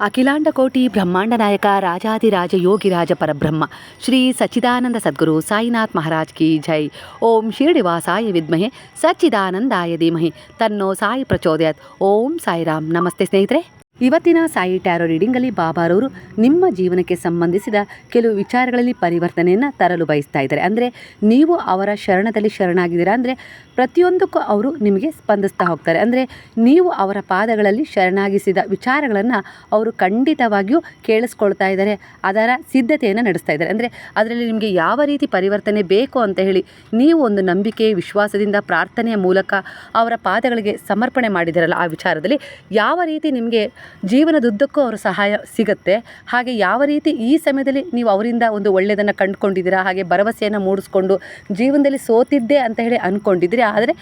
అఖిలాండ కోటి బ్రహ్మాండ నాయక రాజాదిరాజ యోగిరాజ పరబ్రహ్మ. శ్రీ సచ్చిదానంద సద్గురు సాయినాథ్ మహారాజ్కి జై. ఓం షిర్డివాసాయ విద్మహే సచ్చిదానందాయ ధీమహి. తన్నో సాయి ప్రచోదయాత్. ఓం సాయిరామ్. నమస్తే స్నేహిತರೆ ಇವತ್ತಿನ ಸಾಯಿ ಟ್ಯಾರೋ ರೀಡಿಂಗಲ್ಲಿ ಬಾಬಾರವರು ನಿಮ್ಮ ಜೀವನಕ್ಕೆ ಸಂಬಂಧಿಸಿದ ಕೆಲವು ವಿಚಾರಗಳಲ್ಲಿ ಪರಿವರ್ತನೆಯನ್ನು ತರಲು ಬಯಸ್ತಾ ಇದ್ದಾರೆ. ಅಂದರೆ ನೀವು ಅವರ ಶರಣದಲ್ಲಿ ಶರಣಾಗಿದ್ದೀರಾ? ಅಂದರೆ ಪ್ರತಿಯೊಂದಕ್ಕೂ ಅವರು ನಿಮಗೆ ಸ್ಪಂದಿಸ್ತಾ ಹೋಗ್ತಾರೆ. ಅಂದರೆ ನೀವು ಅವರ ಪಾದಗಳಲ್ಲಿ ಶರಣಾಗಿಸಿದ ವಿಚಾರಗಳನ್ನು ಅವರು ಖಂಡಿತವಾಗಿಯೂ ಕೇಳಿಸ್ಕೊಳ್ತಾ ಇದ್ದಾರೆ. ಅದರ ಸಿದ್ಧತೆಯನ್ನು ನಡೆಸ್ತಾ ಇದ್ದಾರೆ. ಅಂದರೆ ಅದರಲ್ಲಿ ನಿಮಗೆ ಯಾವ ರೀತಿ ಪರಿವರ್ತನೆ ಬೇಕು ಅಂತ ಹೇಳಿ ನೀವು ಒಂದು ನಂಬಿಕೆ ವಿಶ್ವಾಸದಿಂದ ಪ್ರಾರ್ಥನೆಯ ಮೂಲಕ ಅವರ ಪಾದಗಳಿಗೆ ಸಮರ್ಪಣೆ ಮಾಡಿದಿರಲ್ಲ ಆ ವಿಚಾರದಲ್ಲಿ ಯಾವ ರೀತಿ ನಿಮಗೆ ಜೀವನದುದ್ದಕ್ಕೂ ಅವರು ಸಹಾಯ ಸಿಗುತ್ತೆ. ಹಾಗೆ ಯಾವ ರೀತಿ ಈ ಸಮಯದಲ್ಲಿ ನೀವು ಅವರಿಂದ ಒಂದು ಒಳ್ಳೆಯದನ್ನು ಕಂಡುಕೊಂಡಿದ್ದೀರಾ, ಹಾಗೆ ಭರವಸೆಯನ್ನು ಮೂಡಿಸ್ಕೊಂಡು ಜೀವನದಲ್ಲಿ ಸೋತಿದ್ದೆ ಅಂತ ಹೇಳಿ ಅಂದ್ಕೊಂಡಿದ್ದೀರಿ ಆದರೆ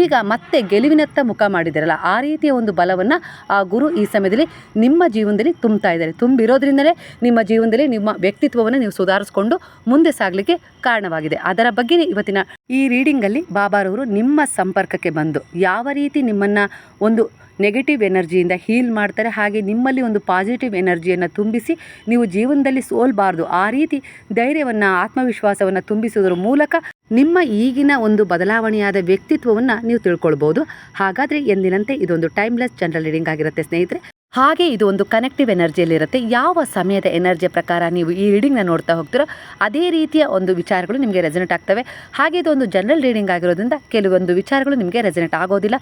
ಈಗ ಮತ್ತೆ ಗೆಲುವಿನತ್ತ ಮುಖ ಮಾಡಿದಿರಲ್ಲ ಆ ರೀತಿಯ ಒಂದು ಬಲವನ್ನು ಆ ಗುರು ಈ ಸಮಯದಲ್ಲಿ ನಿಮ್ಮ ಜೀವನದಲ್ಲಿ ತುಂಬ್ತಾ ಇದ್ದಾರೆ. ತುಂಬಿರೋದ್ರಿಂದಲೇ ನಿಮ್ಮ ಜೀವನದಲ್ಲಿ ನಿಮ್ಮ ವ್ಯಕ್ತಿತ್ವವನ್ನು ನೀವು ಸುಧಾರಿಸ್ಕೊಂಡು ಮುಂದೆ ಸಾಗಲಿಕ್ಕೆ ಕಾರಣವಾಗಿದೆ. ಅದರ ಬಗ್ಗೆ ಇವತ್ತಿನ ಈ ರೀಡಿಂಗಲ್ಲಿ ಬಾಬಾರವರು ನಿಮ್ಮ ಸಂಪರ್ಕಕ್ಕೆ ಬಂದು ಯಾವ ರೀತಿ ನಿಮ್ಮನ್ನು ಒಂದು ನೆಗೆಟಿವ್ ಎನರ್ಜಿಯಿಂದ ಹೀಲ್ ಮಾಡ್ತಾರೆ. ಹಾಗೆ ನಿಮ್ಮಲ್ಲಿ ಒಂದು ಪಾಸಿಟಿವ್ ಎನರ್ಜಿಯನ್ನು ತುಂಬಿಸಿ ನೀವು ಜೀವನದಲ್ಲಿ ಸೋಲ್ಬಾರ್ದು. ಆ ರೀತಿ ಧೈರ್ಯವನ್ನು, ಆತ್ಮವಿಶ್ವಾಸವನ್ನು ತುಂಬಿಸುವುದರ ಮೂಲಕ ನಿಮ್ಮ ಈಗಿನ ಒಂದು ಬದಲಾವಣೆಯಾದ ವ್ಯಕ್ತಿತ್ವವನ್ನು ನೀವು ತಿಳ್ಕೊಳ್ಬೋದು. ಹಾಗಾದರೆ ಎಂದಿನಂತೆ ಇದೊಂದು ಟೈಮ್ಲೆಸ್ ಜನರಲ್ ರೀಡಿಂಗ್ ಆಗಿರುತ್ತೆ ಸ್ನೇಹಿತರೆ. ಹಾಗೆ ಇದು ಒಂದು ಕನೆಕ್ಟಿವ್ ಎನರ್ಜಿಯಲ್ಲಿರುತ್ತೆ ಯಾವ ಸಮಯದ ಎನರ್ಜಿಯ ಪ್ರಕಾರ ನೀವು ಈ ರೀಡಿಂಗ್ನ ನೋಡ್ತಾ ಹೋಗ್ತೀರೋ, ಅದೇ ರೀತಿಯ ಒಂದು ವಿಚಾರಗಳು ನಿಮಗೆ ರೆಸನೆಟ್ ಆಗ್ತವೆ. ಹಾಗೆ ಇದು ಒಂದು ಜನರಲ್ ರೀಡಿಂಗ್ ಆಗಿರೋದ್ರಿಂದ ಕೆಲವೊಂದು ವಿಚಾರಗಳು ನಿಮಗೆ ರೆಸನೆಟ್ ಆಗೋದಿಲ್ಲ.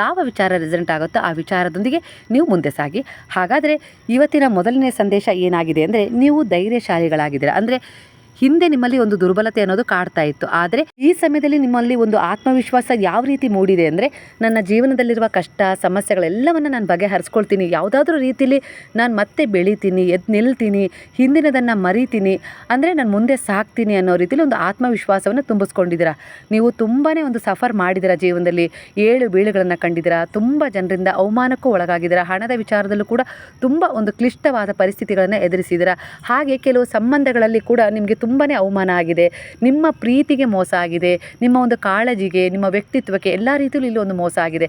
ಯಾವ ವಿಚಾರ ರೆಸನೆಟ್ ಆಗುತ್ತೋ ಆ ವಿಚಾರದೊಂದಿಗೆ ನೀವು ಮುಂದೆ ಸಾಗಿ. ಹಾಗಾದರೆ ಇವತ್ತಿನ ಮೊದಲನೇ ಸಂದೇಶ ಏನಾಗಿದೆ ಅಂದರೆ, ನೀವು ಧೈರ್ಯಶಾಲಿಗಳಾಗಿದ್ದೀರಾ. ಅಂದರೆ ಹಿಂದೆ ನಿಮ್ಮಲ್ಲಿ ಒಂದು ದುರ್ಬಲತೆ ಅನ್ನೋದು ಕಾಡ್ತಾ ಇತ್ತು. ಆದರೆ ಈ ಸಮಯದಲ್ಲಿ ನಿಮ್ಮಲ್ಲಿ ಒಂದು ಆತ್ಮವಿಶ್ವಾಸ ಯಾವ ರೀತಿ ಮೂಡಿದೆ ಅಂದರೆ ನನ್ನ ಜೀವನದಲ್ಲಿರುವ ಕಷ್ಟ, ಸಮಸ್ಯೆಗಳೆಲ್ಲವನ್ನು ನಾನು ಬಗೆಹರಿಸ್ಕೊಳ್ತೀನಿ. ಯಾವುದಾದ್ರೂ ರೀತಿಯಲ್ಲಿ ನಾನು ಮತ್ತೆ ಬೆಳಿತೀನಿ ಎದ್ದು ನಿಲ್ತೀನಿ, ಹಿಂದಿನದನ್ನು ಮರಿತೀನಿ, ಅಂದರೆ ನಾನು ಮುಂದೆ ಸಾಕ್ತೀನಿ ಅನ್ನೋ ರೀತಿಯಲ್ಲಿ ಒಂದು ಆತ್ಮವಿಶ್ವಾಸವನ್ನು ತುಂಬಿಸ್ಕೊಂಡಿದ್ದೀರಾ? ನೀವು ತುಂಬಾ ಒಂದು ಸಫರ್ ಮಾಡಿದಿರ ಜೀವನದಲ್ಲಿ. ಏಳು ಬೀಳುಗಳನ್ನು ಕಂಡಿದ್ದೀರಾ? ತುಂಬ ಜನರಿಂದ ಅವಮಾನಕ್ಕೂ ಒಳಗಾಗಿದ್ದೀರ? ಹಣದ ವಿಚಾರದಲ್ಲೂ ಕೂಡ ತುಂಬ ಒಂದು ಕ್ಲಿಷ್ಟವಾದ ಪರಿಸ್ಥಿತಿಗಳನ್ನು ಎದುರಿಸಿದಿರ ಹಾಗೆ ಕೆಲವು ಸಂಬಂಧಗಳಲ್ಲಿ ಕೂಡ ನಿಮಗೆ ತುಂಬಾ ಅವಮಾನ ಆಗಿದೆ. ನಿಮ್ಮ ಪ್ರೀತಿಗೆ ಮೋಸ ಆಗಿದೆ. ನಿಮ್ಮ ಒಂದು ಕಾಳಜಿಗೆ, ನಿಮ್ಮ ವ್ಯಕ್ತಿತ್ವಕ್ಕೆ ಎಲ್ಲ ರೀತಿಯಲ್ಲೂ ಇಲ್ಲಿ ಒಂದು ಮೋಸ ಆಗಿದೆ.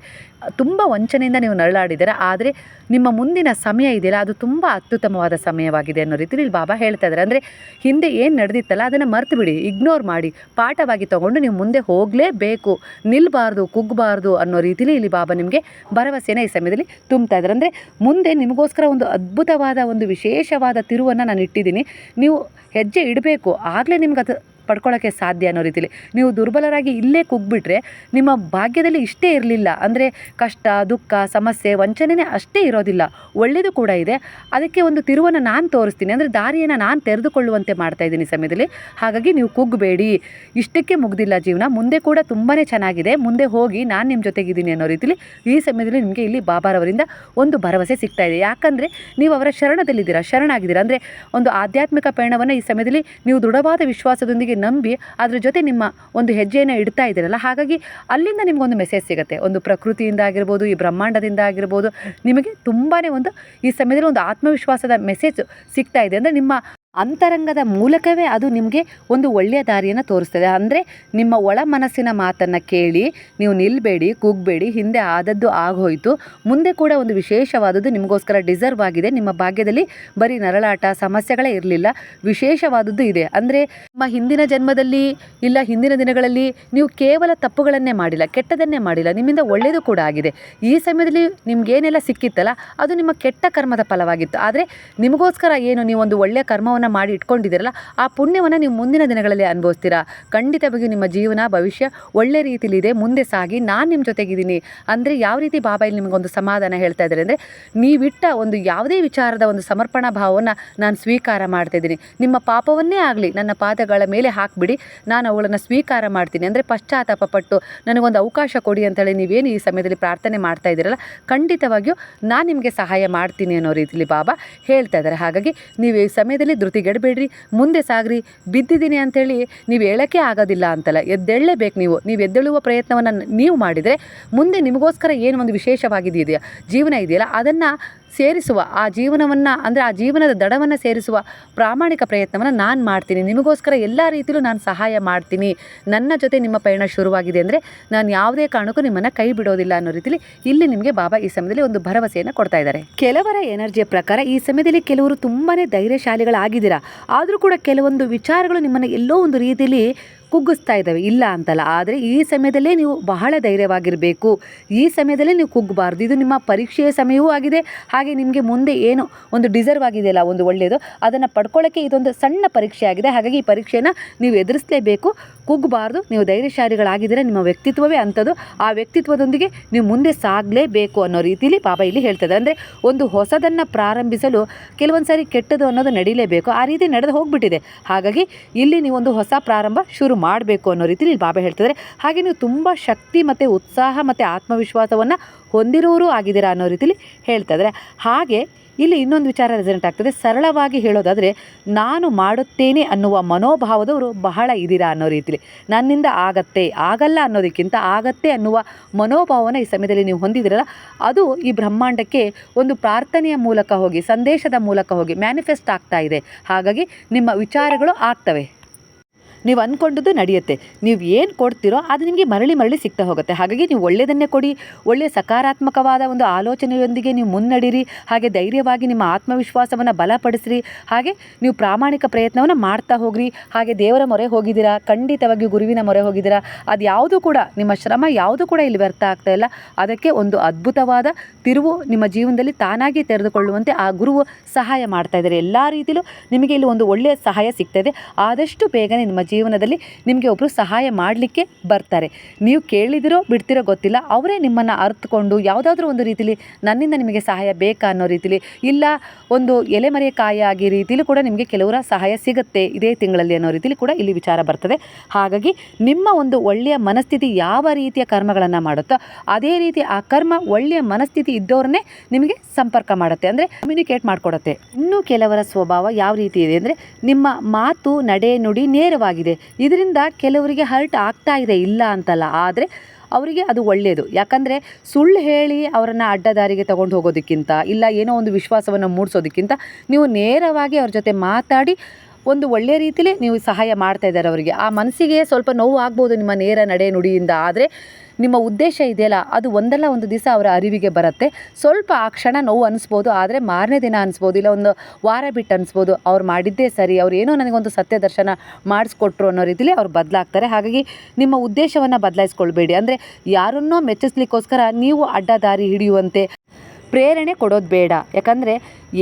ತುಂಬ ವಂಚನೆಯಿಂದ ನೀವು ನರಳಾಡಿದ್ದೀರ, ಆದರೆ ನಿಮ್ಮ ಮುಂದಿನ ಸಮಯ ಇದೆಯಲ್ಲ, ಅದು ತುಂಬ ಅತ್ಯುತ್ತಮವಾದ ಸಮಯವಾಗಿದೆ ಅನ್ನೋ ರೀತಿಯಲ್ಲಿ ಇಲ್ಲಿ ಬಾಬಾ ಹೇಳ್ತಾ ಇದ್ದಾರೆ. ಅಂದರೆ ಹಿಂದೆ ಏನು ನಡೆದಿತ್ತಲ್ಲ, ಅದನ್ನು ಮರ್ತು ಬಿಡಿ ಇಗ್ನೋರ್ ಮಾಡಿ, ಪಾಠವಾಗಿ ತಗೊಂಡು ನೀವು ಮುಂದೆ ಹೋಗಲೇಬೇಕು ನಿಲ್ಲಬಾರ್ದು ಕುಗ್ಗಬಾರ್ದು ಅನ್ನೋ ರೀತಿಯಲ್ಲಿ ಇಲ್ಲಿ ಬಾಬಾ ನಿಮಗೆ ಭರವಸೆನ ಈ ಸಮಯದಲ್ಲಿ ತುಂಬ್ತಾ ಇದ್ದಾರೆ. ಅಂದರೆ ಮುಂದೆ ನಿಮಗೋಸ್ಕರ ಒಂದು ಅದ್ಭುತವಾದ, ಒಂದು ವಿಶೇಷವಾದ ತಿರುವನ್ನು ನಾನು ಇಟ್ಟಿದ್ದೀನಿ ನೀವು ಹೆಜ್ಜೆ ಇಡಬೇಕು ಆಗಲೇ ನಿಮ್ಗೆ ಅದು ಪಡ್ಕೊಳ್ಳೋಕ್ಕೆ ಸಾಧ್ಯ ಅನ್ನೋ ರೀತಿಲಿ. ನೀವು ದುರ್ಬಲರಾಗಿ ಇಲ್ಲೇ ಕುಗ್ಬಿಟ್ರೆ ನಿಮ್ಮ ಭಾಗ್ಯದಲ್ಲಿ ಇಷ್ಟೇ ಇರಲಿಲ್ಲ. ಅಂದರೆ ಕಷ್ಟ, ದುಃಖ, ಸಮಸ್ಯೆ, ವಂಚನೆನೇ ಅಷ್ಟೇ ಇರೋದಿಲ್ಲ. ಒಳ್ಳೆಯದು ಕೂಡ ಇದೆ. ಅದಕ್ಕೆ ಒಂದು ತಿರುವನ್ನು ನಾನು ತೋರಿಸ್ತೀನಿ. ಅಂದರೆ ದಾರಿಯನ್ನು ನಾನು ತೆರೆದುಕೊಳ್ಳುವಂತೆ ಮಾಡ್ತಾ ಇದ್ದೀನಿ ಸಮಯದಲ್ಲಿ. ಹಾಗಾಗಿ ನೀವು ಕುಗ್ಗಬೇಡಿ ಇಷ್ಟಕ್ಕೆ ಮುಗ್ದಿಲ್ಲ ಜೀವನ. ಮುಂದೆ ಕೂಡ ತುಂಬಾ ಚೆನ್ನಾಗಿದೆ. ಮುಂದೆ ಹೋಗಿ ನಾನು ನಿಮ್ಮ ಜೊತೆಗಿದ್ದೀನಿ ಅನ್ನೋ ರೀತಿಲಿ ಈ ಸಮಯದಲ್ಲಿ ನಿಮಗೆ ಇಲ್ಲಿ ಬಾಬಾರವರಿಂದ ಒಂದು ಭರವಸೆ ಸಿಗ್ತಾ ಇದೆ. ಯಾಕಂದರೆ ನೀವು ಅವರ ಶರಣದಲ್ಲಿದ್ದೀರಾ, ಶರಣಾಗಿದ್ದೀರಾ. ಅಂದರೆ ಒಂದು ಆಧ್ಯಾತ್ಮಿಕ ಪಯಣವನ್ನು ಈ ಸಮಯದಲ್ಲಿ ನೀವು ದೃಢವಾದ ವಿಶ್ವಾಸದೊಂದಿಗೆ ನಂಬಿ ಅದ್ರ ಜೊತೆ ನಿಮ್ಮ ಒಂದು ಹೆಜ್ಜೆಯನ್ನು ಇಡ್ತಾ ಇದ್ದೀರಲ್ಲ, ಹಾಗಾಗಿ ಅಲ್ಲಿಂದ ನಿಮಗೊಂದು ಮೆಸೇಜ್ ಸಿಗುತ್ತೆ. ಒಂದು ಪ್ರಕೃತಿಯಿಂದ ಆಗಿರ್ಬೋದು, ಈ ಬ್ರಹ್ಮಾಂಡದಿಂದ ಆಗಿರ್ಬೋದು, ನಿಮಗೆ ತುಂಬಾ ಒಂದು ಈ ಸಮಯದಲ್ಲಿ ಒಂದು ಆತ್ಮವಿಶ್ವಾಸದ ಮೆಸೇಜ್ ಸಿಗ್ತಾ ಇದೆ. ಅಂದರೆ ನಿಮ್ಮ ಅಂತರಂಗದ ಮೂಲಕವೇ ಅದು ನಿಮಗೆ ಒಂದು ಒಳ್ಳೆಯ ದಾರಿಯನ್ನು ತೋರಿಸ್ತದೆ. ಅಂದರೆ ನಿಮ್ಮ ಒಳ ಮನಸ್ಸಿನ ಮಾತನ್ನು ಕೇಳಿ, ನೀವು ನಿಲ್ಲಬೇಡಿ ಕುಗ್ಬೇಡಿ, ಹಿಂದೆ ಆದದ್ದು ಆಗೋಯಿತು ಮುಂದೆ ಕೂಡ ಒಂದು ವಿಶೇಷವಾದದ್ದು ನಿಮಗೋಸ್ಕರ ಡಿಸರ್ವ್ ಆಗಿದೆ. ನಿಮ್ಮ ಭಾಗ್ಯದಲ್ಲಿ ಬರೀ ನರಳಾಟ, ಸಮಸ್ಯೆಗಳೇ ಇರಲಿಲ್ಲ. ವಿಶೇಷವಾದದ್ದು ಇದೆ. ಅಂದರೆ ನಿಮ್ಮ ಹಿಂದಿನ ಜನ್ಮದಲ್ಲಿ ಇಲ್ಲ, ಹಿಂದಿನ ದಿನಗಳಲ್ಲಿ ನೀವು ಕೇವಲ ತಪ್ಪುಗಳನ್ನೇ ಮಾಡಿಲ್ಲ ಕೆಟ್ಟದನ್ನೇ ಮಾಡಿಲ್ಲ. ನಿಮ್ಮಿಂದ ಒಳ್ಳೆಯದು ಕೂಡ ಆಗಿದೆ. ಈ ಸಮಯದಲ್ಲಿ ನಿಮ್ಗೇನೆಲ್ಲ ಸಿಕ್ಕಿತ್ತಲ್ಲ, ಅದು ನಿಮ್ಮ ಕೆಟ್ಟ ಕರ್ಮದ ಫಲವಾಗಿತ್ತು. ಆದರೆ ನಿಮಗೋಸ್ಕರ ಏನು, ನೀವು ಒಂದು ಒಳ್ಳೆಯ ಕರ್ಮವನ್ನು ಮಾಡಿ ಇಟ್ಕೊಂಡಿದ್ದೀರಲ್ಲ, ಆ ಪುಣ್ಯವನ್ನು ನೀವು ಮುಂದಿನ ದಿನಗಳಲ್ಲಿ ಅನುಭವಿಸ್ತೀರಾ? ಖಂಡಿತವಾಗಿಯೂ ನಿಮ್ಮ ಜೀವನ, ಭವಿಷ್ಯ ಒಳ್ಳೆ ರೀತಿಯಲ್ಲಿ ಇದೆ, ಮುಂದೆ ಸಾಗಿ ನಾನು ನಿಮ್ಮ ಜೊತೆಗಿದ್ದೀನಿ. ಅಂದರೆ ಯಾವ ರೀತಿ ಬಾಬಾ ಇಲ್ಲಿ ನಿಮಗೊಂದು ಸಮಾಧಾನ ಹೇಳ್ತಾ ಇದ್ದಾರೆ ಅಂದರೆ, ನೀವಿಟ್ಟ ಒಂದು ಯಾವುದೇ ವಿಚಾರದ ಒಂದು ಸಮರ್ಪಣಾ ಭಾವವನ್ನು ನಾನು ಸ್ವೀಕಾರ ಮಾಡ್ತಾ ಇದ್ದೀನಿ. ನಿಮ್ಮ ಪಾಪವನ್ನೇ ಆಗಲಿ, ನನ್ನ ಪಾದಗಳ ಮೇಲೆ ಹಾಕಿಬಿಡಿ, ನಾನು ಅವುಗಳನ್ನು ಸ್ವೀಕಾರ ಮಾಡ್ತೀನಿ. ಅಂದರೆ ಪಶ್ಚಾತ್ತಾಪ ಪಟ್ಟು ನನಗೊಂದು ಅವಕಾಶ ಕೊಡಿ ಅಂತೇಳಿ ನೀವೇನು ಈ ಸಮಯದಲ್ಲಿ ಪ್ರಾರ್ಥನೆ ಮಾಡ್ತಾ ಇದ್ದೀರಲ್ಲ, ಖಂಡಿತವಾಗಿಯೂ ನಾನು ನಿಮಗೆ ಸಹಾಯ ಮಾಡ್ತೀನಿ ಅನ್ನೋ ರೀತಿಯಲ್ಲಿ ಬಾಬಾ ಹೇಳ್ತಾ ಇದ್ದಾರೆ. ಹಾಗಾಗಿ ನೀವು ಈ ಸಮಯದಲ್ಲಿ ಧೃತಿಗೆಡಬೇಡ್ರಿ ಮುಂದೆ ಸಾಗ್ರಿ, ಬಿದ್ದಿದ್ದೀನಿ ಅಂಥೇಳಿ ನೀವು ಹೇಳೋಕ್ಕೆ ಆಗೋದಿಲ್ಲ ಅಂತಲ್ಲ. ಎದ್ದೇಳಲೇಬೇಕು ನೀವು. ನೀವು ಎದ್ದೇಳುವ ಪ್ರಯತ್ನವನ್ನು ನೀವು ಮಾಡಿದರೆ ಮುಂದೆ ನಿಮಗೋಸ್ಕರ ಏನು ಒಂದು ವಿಶೇಷವಾಗಿದೆಯಾ? ಜೀವನ ಇದೆಯಲ್ಲ, ಅದನ್ನು ಸೇರಿಸುವ, ಆ ಜೀವನವನ್ನು, ಅಂದರೆ ಆ ಜೀವನದ ದಡವನ್ನು ಸೇರಿಸುವ ಪ್ರಾಮಾಣಿಕ ಪ್ರಯತ್ನವನ್ನು ನಾನು ಮಾಡ್ತೀನಿ. ನಿಮಗೋಸ್ಕರ ಎಲ್ಲ ರೀತಿಯಲ್ಲೂ ನಾನು ಸಹಾಯ ಮಾಡ್ತೀನಿ. ನನ್ನ ಜೊತೆ ನಿಮ್ಮ ಪಯಣ ಶುರುವಾಗಿದೆ ಅಂದರೆ ನಾನು ಯಾವುದೇ ಕಾರಣಕ್ಕೂ ನಿಮ್ಮನ್ನು ಕೈ ಬಿಡೋದಿಲ್ಲ ಅನ್ನೋ ರೀತಿಲಿ ಇಲ್ಲಿ ನಿಮಗೆ ಬಾಬಾ ಈ ಸಮಯದಲ್ಲಿ ಒಂದು ಭರವಸೆಯನ್ನು ಕೊಡ್ತಾ ಇದ್ದಾರೆ. ಕೆಲವರ ಎನರ್ಜಿಯ ಪ್ರಕಾರ ಈ ಸಮಯದಲ್ಲಿ ಕೆಲವರು ತುಂಬಾ ಧೈರ್ಯಶಾಲಿಗಳಾಗಿದ್ದೀರಾ. ಆದರೂ ಕೂಡ ಕೆಲವೊಂದು ವಿಚಾರಗಳು ನಿಮ್ಮನ್ನು ಎಲ್ಲೋ ಒಂದು ರೀತಿಯಲ್ಲಿ ಕುಗ್ಗಿಸ್ತಾ ಇದ್ದಾವೆ. ಇಲ್ಲ ಅಂತಲ್ಲ. ಆದರೆ ಈ ಸಮಯದಲ್ಲೇ ನೀವು ಬಹಳ ಧೈರ್ಯವಾಗಿರಬೇಕು. ಈ ಸಮಯದಲ್ಲೇ ನೀವು ಕುಗ್ಗಬಾರ್ದು. ಇದು ನಿಮ್ಮ ಪರೀಕ್ಷೆಯ ಸಮಯವೂ ಆಗಿದೆ. ಹಾಗೆ ನಿಮಗೆ ಮುಂದೆ ಏನು ಒಂದು ಡಿಸರ್ವ್ ಆಗಿದೆಯಲ್ಲ, ಒಂದು ಒಳ್ಳೆಯದು ಅದನ್ನು ಪಡ್ಕೊಳ್ಳೋಕ್ಕೆ ಇದೊಂದು ಸಣ್ಣ ಪರೀಕ್ಷೆ ಆಗಿದೆ. ಹಾಗಾಗಿ ಈ ಪರೀಕ್ಷೆಯನ್ನು ನೀವು ಎದುರಿಸಲೇಬೇಕು. ಕುಗ್ಗಬಾರ್ದು. ನೀವು ಧೈರ್ಯಶಾಲಿಗಳಾಗಿದ್ದರೆ. ನಿಮ್ಮ ವ್ಯಕ್ತಿತ್ವವೇ ಅಂಥದ್ದು. ಆ ವ್ಯಕ್ತಿತ್ವದೊಂದಿಗೆ ನೀವು ಮುಂದೆ ಸಾಗಲೇಬೇಕು ಅನ್ನೋ ರೀತಿಯಲ್ಲಿ ಪಾಪ ಇಲ್ಲಿ ಹೇಳ್ತದೆ. ಅಂದರೆ ಒಂದು ಹೊಸದನ್ನು ಪ್ರಾರಂಭಿಸಲು ಕೆಲವೊಂದು ಸಾರಿ ಕೆಟ್ಟದು ಅನ್ನೋದು ನಡೀಲೇಬೇಕು. ಆ ರೀತಿ ನಡೆದು ಹೋಗ್ಬಿಟ್ಟಿದೆ. ಹಾಗಾಗಿ ಇಲ್ಲಿ ನೀವೊಂದು ಹೊಸ ಪ್ರಾರಂಭ ಶುರು ಮಾಡಬೇಕು ಅನ್ನೋ ರೀತಿಲಿ ಬಾಬಾ ಹೇಳ್ತಿದ್ದಾರೆ. ಹಾಗೆ ನೀವು ತುಂಬ ಶಕ್ತಿ ಮತ್ತು ಉತ್ಸಾಹ ಮತ್ತು ಆತ್ಮವಿಶ್ವಾಸವನ್ನು ಹೊಂದಿರೋರು ಆಗಿದ್ದೀರಾ ಅನ್ನೋ ರೀತಿಲಿ ಹೇಳ್ತಾ ಇದ್ದಾರೆ. ಹಾಗೆ ಇಲ್ಲಿ ಇನ್ನೊಂದು ವಿಚಾರ ರೆಸೆಂಟ್ ಆಗ್ತದೆ. ಸರಳವಾಗಿ ಹೇಳೋದಾದರೆ, ನಾನು ಮಾಡುತ್ತೇನೆ ಅನ್ನುವ ಮನೋಭಾವದವರು ಬಹಳ ಇದ್ದೀರಾ ಅನ್ನೋ ರೀತಿಲಿ. ನನ್ನಿಂದ ಆಗತ್ತೆ, ಆಗಲ್ಲ ಅನ್ನೋದಕ್ಕಿಂತ ಆಗತ್ತೆ ಅನ್ನುವ ಮನೋಭಾವನ ಈ ಸಮಯದಲ್ಲಿ ನೀವು ಹೊಂದಿದ್ದೀರಲ್ಲ, ಅದು ಈ ಬ್ರಹ್ಮಾಂಡಕ್ಕೆ ಒಂದು ಪ್ರಾರ್ಥನೆಯ ಮೂಲಕ ಹೋಗಿ, ಸಂದೇಶದ ಮೂಲಕ ಹೋಗಿ ಮ್ಯಾನಿಫೆಸ್ಟ್ ಆಗ್ತಾ ಇದೆ. ಹಾಗಾಗಿ ನಿಮ್ಮ ವಿಚಾರಗಳು ಆಗ್ತವೆ. ನೀವು ಅಂದ್ಕೊಂಡದ್ದು ನಡೆಯುತ್ತೆ. ನೀವು ಏನು ಕೊಡ್ತೀರೋ ಅದು ನಿಮಗೆ ಮರಳಿ ಮರಳಿ ಸಿಗ್ತಾ ಹೋಗುತ್ತೆ. ಹಾಗಾಗಿ ನೀವು ಒಳ್ಳೆಯದನ್ನೇ ಕೊಡಿ. ಒಳ್ಳೆಯ ಸಕಾರಾತ್ಮಕವಾದ ಒಂದು ಆಲೋಚನೆಯೊಂದಿಗೆ ನೀವು ಮುನ್ನಡೀರಿ ಹಾಗೆ ಧೈರ್ಯವಾಗಿ ನಿಮ್ಮ ಆತ್ಮವಿಶ್ವಾಸವನ್ನು ಬಲಪಡಿಸ್ರಿ. ಹಾಗೆ ನೀವು ಪ್ರಾಮಾಣಿಕ ಪ್ರಯತ್ನವನ್ನು ಮಾಡ್ತಾ ಹೋಗ್ರಿ. ಹಾಗೆ ದೇವರ ಮೊರೆ ಹೋಗಿದ್ದೀರಾ? ಖಂಡಿತವಾಗಿ ಗುರುವಿನ ಮೊರೆ ಹೋಗಿದ್ದೀರಾ? ಅದು ಯಾವುದು ಕೂಡ ನಿಮ್ಮ ಶ್ರಮ ಯಾವುದು ಕೂಡ ಇಲ್ಲಿ ವ್ಯರ್ಥ ಆಗ್ತಾ ಇಲ್ಲ. ಅದಕ್ಕೆ ಒಂದು ಅದ್ಭುತವಾದ ತಿರುವು ನಿಮ್ಮ ಜೀವನದಲ್ಲಿ ತಾನಾಗಿ ತೆರೆದುಕೊಳ್ಳುವಂತೆ ಆ ಗುರುವು ಸಹಾಯ ಮಾಡ್ತಾ ಇದ್ದಾರೆ. ಎಲ್ಲ ರೀತಿಯಲ್ಲೂ ನಿಮಗೆ ಇಲ್ಲಿ ಒಂದು ಒಳ್ಳೆಯ ಸಹಾಯ ಸಿಗ್ತಾ ಇದೆ. ಆದಷ್ಟು ಬೇಗನೆ ನಿಮ್ಮ ಜೀವನದಲ್ಲಿ ನಿಮಗೆ ಒಬ್ಬರು ಸಹಾಯ ಮಾಡಲಿಕ್ಕೆ ಬರ್ತಾರೆ. ನೀವು ಕೇಳಿದಿರೋ ಬಿಡ್ತಿರೋ ಗೊತ್ತಿಲ್ಲ, ಅವರೇ ನಿಮ್ಮನ್ನು ಅರ್ಥಕೊಂಡು ಯಾವುದಾದ್ರೂ ಒಂದು ರೀತಿಲಿ ನನ್ನಿಂದ ನಿಮಗೆ ಸಹಾಯ ಬೇಕಾ ಅನ್ನೋ ರೀತಿಲಿ, ಇಲ್ಲ ಒಂದು ಎಲೆಮರೆಯ ಕಾಯಿ ಆಗಿ ರೀತಿಲಿ ಕೂಡ ನಿಮಗೆ ಕೆಲವರ ಸಹಾಯ ಸಿಗುತ್ತೆ ಇದೇ ತಿಂಗಳಲ್ಲಿ ಅನ್ನೋ ರೀತಿಲಿ ಕೂಡ ಇಲ್ಲಿ ವಿಚಾರ ಬರ್ತದೆ. ಹಾಗಾಗಿ ನಿಮ್ಮ ಒಂದು ಒಳ್ಳೆಯ ಮನಸ್ಥಿತಿ ಯಾವ ರೀತಿಯ ಕರ್ಮಗಳನ್ನು ಮಾಡುತ್ತೋ ಅದೇ ರೀತಿ ಆ ಕರ್ಮ ಒಳ್ಳೆಯ ಮನಸ್ಥಿತಿ ಇದ್ದವ್ರನ್ನೇ ನಿಮಗೆ ಸಂಪರ್ಕ ಮಾಡುತ್ತೆ. ಅಂದರೆ ಕಮ್ಯುನಿಕೇಟ್ ಮಾಡಿಕೊಡುತ್ತೆ. ಇನ್ನು ಕೆಲವರ ಸ್ವಭಾವ ಯಾವ ರೀತಿ ಇದೆ ಅಂದರೆ ನಿಮ್ಮ ಮಾತು, ನಡೆ, ನುಡಿ ನೇರವಾಗಿದೆ ಇದರಿಂದ ಕೆಲವರಿಗೆ ಹರ್ಟ್ ಆಗ್ತಾ ಇದೆ, ಇಲ್ಲ ಅಂತಲ್ಲ. ಆದರೆ ಅವರಿಗೆ ಅದು ಒಳ್ಳೆಯದು ಯಾಕಂದರೆ ಸುಳ್ಳು ಹೇಳಿ ಅವರನ್ನು ಅಡ್ಡದಾರಿಗೆ ತಗೊಂಡು ಹೋಗೋದಕ್ಕಿಂತ, ಇಲ್ಲ ಏನೋ ಒಂದು ವಿಶ್ವಾಸವನ್ನು ಮೂಡಿಸೋದಕ್ಕಿಂತ ನೀವು ನೇರವಾಗಿ ಅವ್ರ ಜೊತೆ ಮಾತಾಡಿ ಒಂದು ಒಳ್ಳೆಯ ರೀತಿಲಿ ನೀವು ಸಹಾಯ ಮಾಡ್ತಾ ಇದ್ದಾರೆ ಅವರಿಗೆ. ಆ ಮನಸ್ಸಿಗೆ ಸ್ವಲ್ಪ ನೋವು ಆಗ್ಬೋದು ನಿಮ್ಮ ನೇರ ನಡೆ ನುಡಿಯಿಂದ ಆದರೆ ನಿಮ್ಮ ಉದ್ದೇಶ ಇದೆಯಲ್ಲ, ಅದು ಒಂದಲ್ಲ ಒಂದು ದಿವಸ ಅವರ ಅರಿವಿಗೆ ಬರುತ್ತೆ. ಸ್ವಲ್ಪ ಆ ಕ್ಷಣ ನೋವು ಅನಿಸ್ಬೋದು, ಆದರೆ ಮಾರನೇ ದಿನ ಅನಿಸ್ಬೋದು, ಇಲ್ಲ ಒಂದು ವಾರ ಬಿಟ್ಟು ಅನಿಸ್ಬೋದು, ಅವ್ರು ಮಾಡಿದ್ದೇ ಸರಿ, ಅವ್ರು ಏನೋ ನನಗೊಂದು ಸತ್ಯ ದರ್ಶನ ಮಾಡಿಸ್ಕೊಟ್ರು ಅನ್ನೋ ರೀತಿಲಿ ಅವ್ರು ಬದಲಾಗ್ತಾರೆ. ಹಾಗಾಗಿ ನಿಮ್ಮ ಉದ್ದೇಶವನ್ನು ಬದಲಾಯಿಸ್ಕೊಳ್ಬೇಡಿ. ಅಂದರೆ ಯಾರನ್ನೋ ಮೆಚ್ಚಿಸ್ಲಿಕ್ಕೋಸ್ಕರ ನೀವು ಅಡ್ಡದಾರಿ ಹಿಡಿಯುವಂತೆ ಪ್ರೇರಣೆ ಕೊಡೋದು ಬೇಡ. ಯಾಕಂದರೆ